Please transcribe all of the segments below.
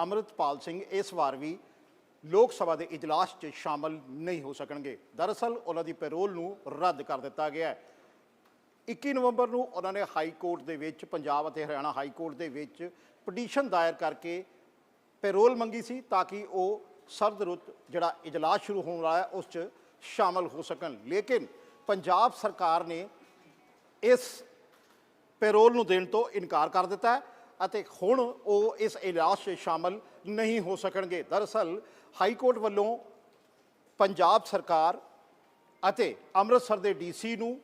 ਅੰਮ੍ਰਿਤਪਾਲ ਸਿੰਘ ਇਸ ਵਾਰ ਵੀ ਲੋਕ ਸਭਾ ਦੇ ਇਜਲਾਸ 'ਚ ਸ਼ਾਮਲ ਨਹੀਂ ਹੋ ਸਕਣਗੇ। ਦਰਅਸਲ ਉਹਨਾਂ ਦੀ ਪੈਰੋਲ ਨੂੰ ਰੱਦ ਕਰ ਦਿੱਤਾ ਗਿਆ ਹੈ। 21 ਨਵੰਬਰ ਨੂੰ ਉਹਨਾਂ ਨੇ ਹਾਈ ਕੋਰਟ ਦੇ ਵਿੱਚ, ਪੰਜਾਬ ਅਤੇ ਹਰਿਆਣਾ ਹਾਈ ਕੋਰਟ ਦੇ ਵਿੱਚ ਪਟੀਸ਼ਨ ਦਾਇਰ ਕਰਕੇ ਪੈਰੋਲ ਮੰਗੀ ਸੀ ਤਾਂ ਕਿ ਉਹ ਸਰਦ ਰੁੱਤ ਜਿਹੜਾ ਇਜਲਾਸ ਸ਼ੁਰੂ ਹੋਣ ਵਾਲਾ ਹੈ, ਉਸ 'ਚ ਸ਼ਾਮਲ ਹੋ ਸਕਣ। ਲੇਕਿਨ ਪੰਜਾਬ ਸਰਕਾਰ ਨੇ ਇਸ ਪੈਰੋਲ ਨੂੰ ਦੇਣ ਤੋਂ ਇਨਕਾਰ ਕਰ ਦਿੱਤਾ ਹੈ। ਅਤੇ ਹੁਣ ਉਹ ਇਸ ਇਜਲਾਸ 'ਚ ਸ਼ਾਮਲ ਨਹੀਂ ਹੋ ਸਕਣਗੇ। ਦਰਅਸਲ, ਹਾਈ ਕੋਰਟ ਵੱਲੋਂ ਪੰਜਾਬ ਸਰਕਾਰ ਅਤੇ ਅੰਮ੍ਰਿਤਸਰ ਦੇ ਡੀਸੀ ਨੂੰ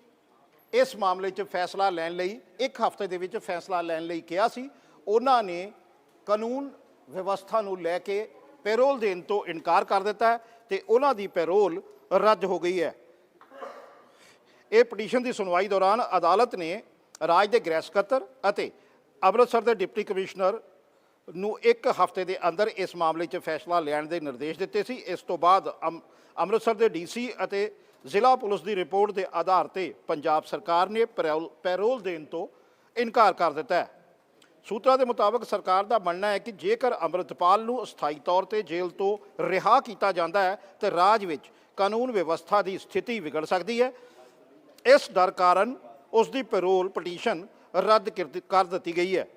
ਇਸ ਮਾਮਲੇ 'ਚ ਫੈਸਲਾ ਲੈਣ ਲਈ, ਇੱਕ ਹਫ਼ਤੇ ਦੇ ਵਿੱਚ ਫੈਸਲਾ ਲੈਣ ਲਈ ਕਿਹਾ ਸੀ। ਉਹਨਾਂ ਨੇ ਕਾਨੂੰਨ ਵਿਵਸਥਾ ਨੂੰ ਲੈ ਕੇ ਪੈਰੋਲ ਦੇਣ ਤੋਂ ਇਨਕਾਰ ਕਰ ਦਿੱਤਾ ਹੈ ਤੇ ਉਹਨਾਂ ਦੀ ਪੈਰੋਲ ਰੱਦ ਹੋ ਗਈ ਹੈ। ਇਹ ਪਟੀਸ਼ਨ ਦੀ ਸੁਣਵਾਈ ਦੌਰਾਨ ਅਦਾਲਤ ਨੇ ਰਾਜ ਦੇ ਗ੍ਰਹਿ ਸਕੱਤਰ ਅਤੇ ਅੰਮ੍ਰਿਤਸਰ ਦੇ ਡਿਪਟੀ ਕਮਿਸ਼ਨਰ ਨੂੰ ਇੱਕ ਹਫ਼ਤੇ ਦੇ ਅੰਦਰ ਇਸ ਮਾਮਲੇ 'ਚ ਫੈਸਲਾ ਲੈਣ ਦੇ ਨਿਰਦੇਸ਼ ਦਿੱਤੇ ਸੀ। ਇਸ ਤੋਂ ਬਾਅਦ ਅੰਮ- ਅੰਮ੍ਰਿਤਸਰ ਦੇ ਡੀਸੀ ਅਤੇ ਜ਼ਿਲ੍ਹਾ ਪੁਲਿਸ ਦੀ ਰਿਪੋਰਟ ਦੇ ਆਧਾਰ ਤੇ ਪੰਜਾਬ ਸਰਕਾਰ ਨੇ ਪੈਰੋਲ- ਪੈਰੋਲ ਦੇਣ ਤੋਂ ਇਨਕਾਰ ਕਰ ਦਿੱਤਾ ਹੈ। ਸੂਤਰਾਂ ਦੇ ਮੁਤਾਬਕ ਸਰਕਾਰ ਦਾ ਮੰਨਣਾ ਹੈ ਕਿ ਜੇਕਰ ਅੰਮ੍ਰਿਤਪਾਲ ਨੂੰ ਅਸਥਾਈ ਤੌਰ ਤੇ ਜੇਲ੍ਹ ਤੋਂ ਰਿਹਾ ਕੀਤਾ ਜਾਂਦਾ ਹੈ, ਤੇ ਰਾਜ ਵਿੱਚ ਕਾਨੂੰਨ ਵਿਵਸਥਾ ਦੀ ਸਥਿਤੀ ਵਿਗੜ ਸਕਦੀ ਹੈ। ਇਸ ਡਰ ਕਾਰਨ ਉਸ ਦੀ ਪੈਰੋਲ ਪਟੀਸ਼ਨ ਰੱਦ ਕਰ ਦਿੱਤੀ- ਕਰ ਦਿੱਤੀ ਗਈ ਹੈ।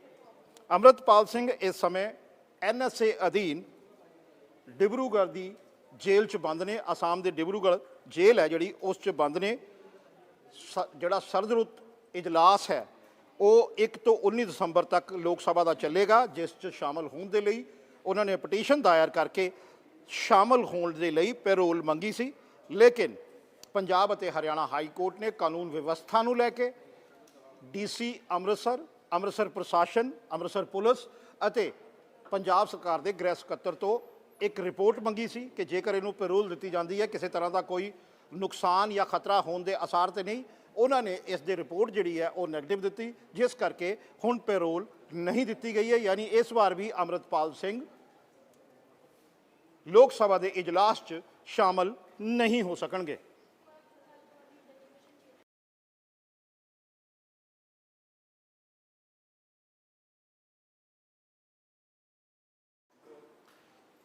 ਅੰਮ੍ਰਿਤਪਾਲ ਸਿੰਘ ਇਸ ਸਮੇਂ ਐਨਐਸਏ ਅਧੀਨ ਡਿਬਰੂਗੜ੍ਹ ਦੀ ਜੇਲ੍ਹ 'ਚ ਬੰਦ ਨੇ, ਅਸਾਮ ਦੇ ਡਿਬਰੂਗੜ੍ਹ ਜੇਲ੍ਹ ਹੈ ਜਿਹੜੀ, ਉਸ 'ਚ ਬੰਦ ਨੇ। ਸ- ਜਿਹੜਾ ਸਰਦਰੁੱਤ ਇਜਲਾਸ ਹੈ, ਉਹ 1 ਤੋਂ 19 ਦਸੰਬਰ ਤੱਕ ਲੋਕ ਸਭਾ ਦਾ ਚੱਲੇਗਾ, ਜਿਸ 'ਚ ਸ਼ਾਮਲ ਹੋਣ ਦੇ ਲਈ ਉਹਨਾਂ ਨੇ ਪਟੀਸ਼ਨ ਦਾਇਰ ਕਰਕੇ ਸ਼ਾਮਲ ਹੋਣ ਦੇ ਲਈ ਪੈਰੋਲ ਮੰਗੀ ਸੀ। ਲੇਕਿਨ ਪੰਜਾਬ ਅਤੇ ਹਰਿਆਣਾ ਹਾਈ ਕੋਰਟ ਨੇ ਕਾਨੂੰਨ ਵਿਵਸਥਾ ਨੂੰ ਲੈ ਕੇ ਡੀਸੀ ਅੰਮ੍ਰਿਤਸਰ ਅੰਮ੍ਰਿਤਸਰ ਪ੍ਰਸ਼ਾਸਨ, ਅੰਮ੍ਰਿਤਸਰ ਪੁਲਿਸ ਅਤੇ ਪੰਜਾਬ ਸਰਕਾਰ ਦੇ ਗ੍ਰਹਿ ਸਕੱਤਰ ਤੋਂ ਇੱਕ ਰਿਪੋਰਟ ਮੰਗੀ ਸੀ ਕਿ ਜੇਕਰ ਇਹਨੂੰ ਪੈਰੋਲ ਦਿੱਤੀ ਜਾਂਦੀ ਹੈ, ਕਿਸੇ ਤਰ੍ਹਾਂ ਦਾ ਕੋਈ ਨੁਕਸਾਨ ਜਾਂ ਖਤਰਾ ਹੋਣ ਦੇ ਅਸਾਰ ਤੇ ਨਹੀਂ, ਉਹਨਾਂ ਨੇ ਇਸ ਦੀ ਰਿਪੋਰਟ ਜਿਹੜੀ ਹੈ ਉਹ ਨੈਗੇਟਿਵ ਦਿੱਤੀ, ਜਿਸ ਕਰਕੇ ਹੁਣ ਪੈਰੋਲ ਨਹੀਂ ਦਿੱਤੀ ਗਈ ਹੈ। ਯਾਨੀ ਇਸ ਵਾਰ ਵੀ ਅੰਮ੍ਰਿਤਪਾਲ ਸਿੰਘ ਲੋਕ ਸਭਾ ਦੇ ਇਜਲਾਸ 'ਚ ਸ਼ਾਮਲ ਨਹੀਂ ਹੋ ਸਕਣਗੇ।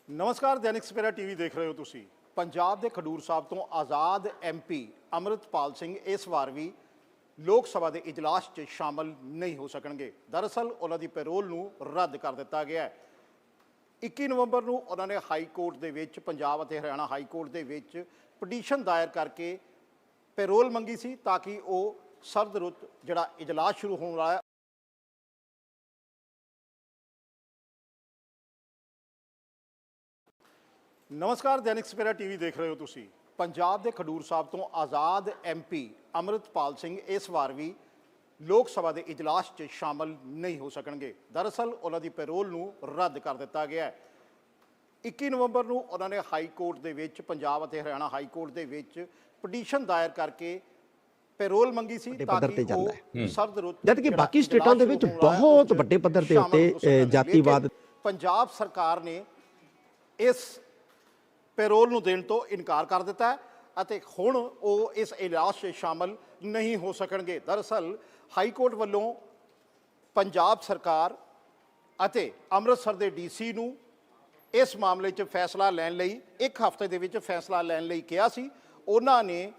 ਨਮਸਕਾਰ, ਦੈਨਿਕ ਸਪੇਰਾ ਟੀਵੀ ਦੇਖ ਰਹੇ ਹੋ ਤੁਸੀਂ। ਪੰਜਾਬ ਦੇ ਖਡੂਰ ਸਾਹਿਬ ਤੋਂ ਆਜ਼ਾਦ ਐਮਪੀ ਅੰਮ੍ਰਿਤਪਾਲ ਸਿੰਘ ਇਸ ਵਾਰ ਵੀ ਲੋਕ ਸਭਾ ਦੇ ਇਜਲਾਸ 'ਚ ਸ਼ਾਮਲ ਨਹੀਂ ਹੋ ਸਕਣਗੇ। ਦਰਅਸਲ, ਉਹਨਾਂ ਦੀ ਪੈਰੋਲ ਨੂੰ ਰੱਦ ਕਰ ਦਿੱਤਾ ਗਿਆ ਹੈ। 21 ਨਵੰਬਰ ਨੂੰ ਉਹਨਾਂ ਨੇ ਹਾਈ ਕੋਰਟ ਦੇ ਵਿੱਚ, ਪੰਜਾਬ ਅਤੇ ਹਰਿਆਣਾ ਹਾਈ ਕੋਰਟ ਦੇ ਵਿੱਚ ਪਟੀਸ਼ਨ ਦਾਇਰ ਕਰਕੇ ਪੈਰੋਲ ਮੰਗੀ ਸੀ ਤਾਂ ਕਿ ਉਹ ਸਰਦ ਰੁੱਤ ਜਿਹੜਾ ਇਜਲਾਸ ਸ਼ੁਰੂ ਹੋਣ ਵਾਲਾ ਨਮਸਕਾਰ ਦੈਨਿਕ ਸਪੇਰਾ ਟੀਵੀ ਦੇਖ ਰਹੇ ਹੋ ਤੁਸੀਂ। ਪੰਜਾਬ ਦੇ ਖਡੂਰ ਸਾਹਿਬ ਤੋਂ ਆਜ਼ਾਦ ਐਮਪੀ ਅੰਮ੍ਰਿਤਪਾਲ ਸਿੰਘ ਇਸ ਵਾਰ ਵੀ ਲੋਕ ਸਭਾ ਦੇ ਇਜਲਾਸ 'ਚ ਸ਼ਾਮਲ ਨਹੀਂ ਹੋ ਸਕਣਗੇ। ਦਰਅਸਲ ਉਹਨਾਂ ਦੀ ਪੈਰੋਲ ਨੂੰ ਰੱਦ ਕਰ ਦਿੱਤਾ ਗਿਆ ਹੈ। 21 ਨਵੰਬਰ ਨੂੰ ਉਹਨਾਂ ਨੇ ਹਾਈ ਕੋਰਟ ਦੇ ਵਿੱਚ ਪੰਜਾਬ ਅਤੇ ਹਰਿਆਣਾ ਹਾਈ ਕੋਰਟ ਦੇ ਵਿੱਚ ਪਟੀਸ਼ਨ ਦਾਇਰ ਕਰਕੇ ਪੈਰੋਲ ਮੰਗੀ ਸੀ ਤਾਂ ਪੱਧਰ ਤੇ ਕਿ ਉਹ ਸਰਦ ਰੁੱਤ ਜਦ ਕਿ ਬਾਕੀ ਸਟੇਟਾਂ ਦੇ ਵਿੱਚ ਬਹੁਤ ਵੱਡੇ ਪੱਧਰ ਦੇ ਸ਼ਾਮਲ ਉੱਤੇ, ਜਾਤੀਵਾਦ- ਪੰਜਾਬ ਸਰਕਾਰ ਨੇ ਇਸ ਪੈਰੋਲ ਨੂੰ ਦੇਣ ਤੋਂ ਇਨਕਾਰ ਕਰ ਦਿੱਤਾ ਹੈ ਅਤੇ ਹੁਣ ਉਹ ਇਸ ਇਜਲਾਸ 'ਚ ਸ਼ਾਮਲ ਨਹੀਂ ਹੋ ਸਕਣਗੇ। ਦਰਅਸਲ, ਹਾਈ ਕੋਰਟ ਵੱਲੋਂ ਪੰਜਾਬ ਸਰਕਾਰ ਅਤੇ ਅੰਮ੍ਰਿਤਸਰ ਦੇ ਡੀਸੀ ਨੂੰ ਇਸ ਮਾਮਲੇ 'ਚ ਫੈਸਲਾ ਲੈਣ ਲਈ, ਇੱਕ ਹਫ਼ਤੇ ਦੇ ਵਿੱਚ ਫੈਸਲਾ ਲੈਣ ਲਈ ਕਿਹਾ ਸੀ। ਉਹਨਾਂ ਨੇ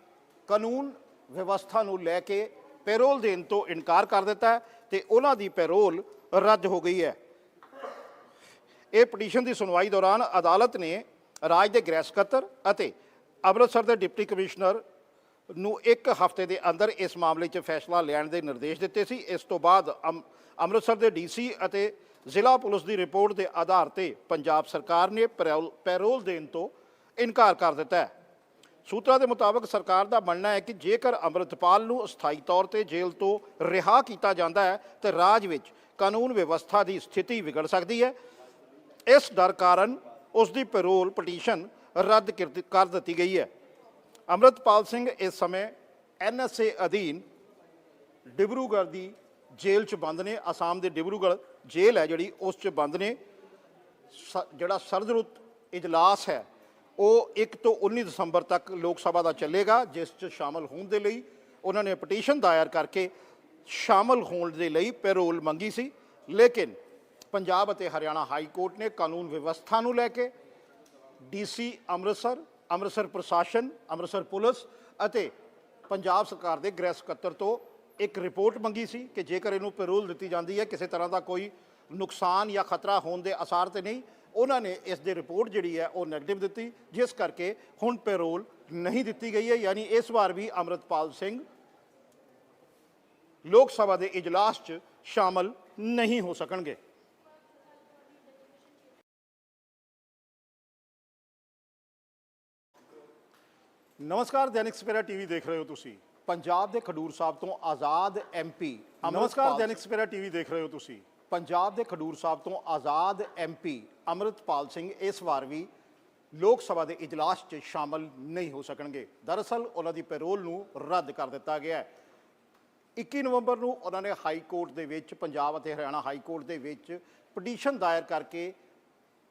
ਕਾਨੂੰਨ ਵਿਵਸਥਾ ਨੂੰ ਲੈ ਕੇ ਪੈਰੋਲ ਦੇਣ ਤੋਂ ਇਨਕਾਰ ਕਰ ਦਿੱਤਾ ਹੈ ਤੇ ਉਹਨਾਂ ਦੀ ਪੈਰੋਲ ਰੱਦ ਹੋ ਗਈ ਹੈ। ਇਹ ਪਟੀਸ਼ਨ ਦੀ ਸੁਣਵਾਈ ਦੌਰਾਨ ਅਦਾਲਤ ਨੇ ਰਾਜ ਦੇ ਗ੍ਰਹਿ ਸਕੱਤਰ ਅਤੇ ਅੰਮ੍ਰਿਤਸਰ ਦੇ ਡਿਪਟੀ ਕਮਿਸ਼ਨਰ ਨੂੰ ਇੱਕ ਹਫ਼ਤੇ ਦੇ ਅੰਦਰ ਇਸ ਮਾਮਲੇ 'ਚ ਫੈਸਲਾ ਲੈਣ ਦੇ ਨਿਰਦੇਸ਼ ਦਿੱਤੇ ਸੀ। ਇਸ ਤੋਂ ਬਾਅਦ ਅੰਮ- ਅੰਮ੍ਰਿਤਸਰ ਦੇ ਡੀਸੀ ਅਤੇ ਜ਼ਿਲ੍ਹਾ ਪੁਲਿਸ ਦੀ ਰਿਪੋਰਟ ਦੇ ਆਧਾਰ ਤੇ ਪੰਜਾਬ ਸਰਕਾਰ ਨੇ ਪੈਰੋਲ- ਪੈਰੋਲ ਦੇਣ ਤੋਂ ਇਨਕਾਰ ਕਰ ਦਿੱਤਾ ਹੈ। ਸੂਤਰਾਂ ਦੇ ਮੁਤਾਬਕ ਸਰਕਾਰ ਦਾ ਮੰਨਣਾ ਹੈ ਕਿ ਜੇਕਰ ਅੰਮ੍ਰਿਤਪਾਲ ਨੂੰ ਅਸਥਾਈ ਤੌਰ ਤੇ ਜੇਲ੍ਹ ਤੋਂ ਰਿਹਾ ਕੀਤਾ ਜਾਂਦਾ ਹੈ, ਤਾਂ ਰਾਜ ਵਿੱਚ ਕਾਨੂੰਨ ਵਿਵਸਥਾ ਦੀ ਸਥਿਤੀ ਵਿਗੜ ਸਕਦੀ ਹੈ। ਇਸ ਡਰ ਕਾਰਨ ਉਸ ਦੀ ਪੈਰੋਲ ਪਟੀਸ਼ਨ ਰੱਦ ਕਰ ਦਿੱਤੀ- ਗਈ ਹੈ। ਅੰਮ੍ਰਿਤਪਾਲ ਸਿੰਘ ਇਸ ਸਮੇਂ ਐਨਐਸਏ ਅਧੀਨ ਡਿਬਰੂਗੜ੍ਹ ਦੀ ਜੇਲ੍ਹ 'ਚ ਬੰਦ ਨੇ, ਅਸਾਮ ਦੇ ਡਿਬਰੂਗੜ੍ਹ ਜੇਲ੍ਹ ਹੈ ਜਿਹੜੀ, ਉਸ 'ਚ ਬੰਦ ਨੇ। ਸ- ਜਿਹੜਾ ਸਰਦਰੁੱਤ ਇਜਲਾਸ ਹੈ, ਉਹ 1 ਤੋਂ 19 ਦਸੰਬਰ ਤੱਕ ਲੋਕ ਸਭਾ ਦਾ ਚੱਲੇਗਾ, ਜਿਸ 'ਚ ਸ਼ਾਮਲ ਹੋਣ ਦੇ ਲਈ ਉਹਨਾਂ ਨੇ ਪਟੀਸ਼ਨ ਦਾਇਰ ਕਰਕੇ ਸ਼ਾਮਲ ਹੋਣ ਦੇ ਲਈ ਪੈਰੋਲ ਮੰਗੀ ਸੀ। ਲੇਕਿਨ ਪੰਜਾਬ ਅਤੇ ਹਰਿਆਣਾ ਹਾਈ ਕੋਰਟ ਨੇ ਕਾਨੂੰਨ ਵਿਵਸਥਾ ਨੂੰ ਲੈ ਕੇ ਡੀਸੀ ਅੰਮ੍ਰਿਤਸਰ ਅੰਮ੍ਰਿਤਸਰ ਪ੍ਰਸ਼ਾਸਨ, ਅੰਮ੍ਰਿਤਸਰ ਪੁਲਿਸ ਅਤੇ ਪੰਜਾਬ ਸਰਕਾਰ ਦੇ ਗ੍ਰਹਿ ਸਕੱਤਰ ਤੋਂ ਇੱਕ ਰਿਪੋਰਟ ਮੰਗੀ ਸੀ ਕਿ ਜੇਕਰ ਇਹਨੂੰ ਪੈਰੋਲ ਦਿੱਤੀ ਜਾਂਦੀ ਹੈ, ਕਿਸੇ ਤਰ੍ਹਾਂ ਦਾ ਕੋਈ ਨੁਕਸਾਨ ਜਾਂ ਖਤਰਾ ਹੋਣ ਦੇ ਅਸਾਰ ਤੇ ਨਹੀਂ, ਉਹਨਾਂ ਨੇ ਇਸ ਦੀ ਰਿਪੋਰਟ ਜਿਹੜੀ ਹੈ ਉਹ ਨੈਗੇਟਿਵ ਦਿੱਤੀ, ਜਿਸ ਕਰਕੇ ਹੁਣ ਪੈਰੋਲ ਨਹੀਂ ਦਿੱਤੀ ਗਈ ਹੈ। ਯਾਨੀ ਇਸ ਵਾਰ ਵੀ ਅੰਮ੍ਰਿਤਪਾਲ ਸਿੰਘ ਲੋਕ ਸਭਾ ਦੇ ਇਜਲਾਸ 'ਚ ਸ਼ਾਮਲ ਨਹੀਂ ਹੋ ਸਕਣਗੇ। ਨਮਸਕਾਰ ਦੈਨਿਕ ਸਪੇਰਾ ਟੀਵੀ ਦੇਖ ਰਹੇ ਹੋ ਤੁਸੀਂ। ਪੰਜਾਬ ਦੇ ਖਡੂਰ ਸਾਹਿਬ ਤੋਂ ਆਜ਼ਾਦ ਐਮਪੀ ਨਮਸਕਾਰ ਦੈਨਿਕ ਸਪੇਰਾ ਟੀਵੀ ਦੇਖ ਰਹੇ ਹੋ ਤੁਸੀਂ। ਪੰਜਾਬ ਦੇ ਖਡੂਰ ਸਾਹਿਬ ਤੋਂ ਆਜ਼ਾਦ ਐਮਪੀ ਅਮਰਿਤਪਾਲ ਸਿੰਘ ਇਸ ਵਾਰ ਵੀ ਲੋਕ ਸਭਾ ਦੇ ਇਜਲਾਸ 'ਚ ਸ਼ਾਮਲ ਨਹੀਂ ਹੋ ਸਕਣਗੇ। ਦਰਅਸਲ ਉਹਨਾਂ ਦੀ ਪੈਰੋਲ ਨੂੰ ਰੱਦ ਕਰ ਦਿੱਤਾ ਗਿਆ ਹੈ। 21 ਨਵੰਬਰ ਨੂੰ ਉਹਨਾਂ ਨੇ ਹਾਈ ਕੋਰਟ ਦੇ ਵਿੱਚ ਪੰਜਾਬ ਅਤੇ ਹਰਿਆਣਾ ਹਾਈ ਕੋਰਟ ਦੇ ਵਿੱਚ ਪਟੀਸ਼ਨ ਦਾਇਰ ਕਰਕੇ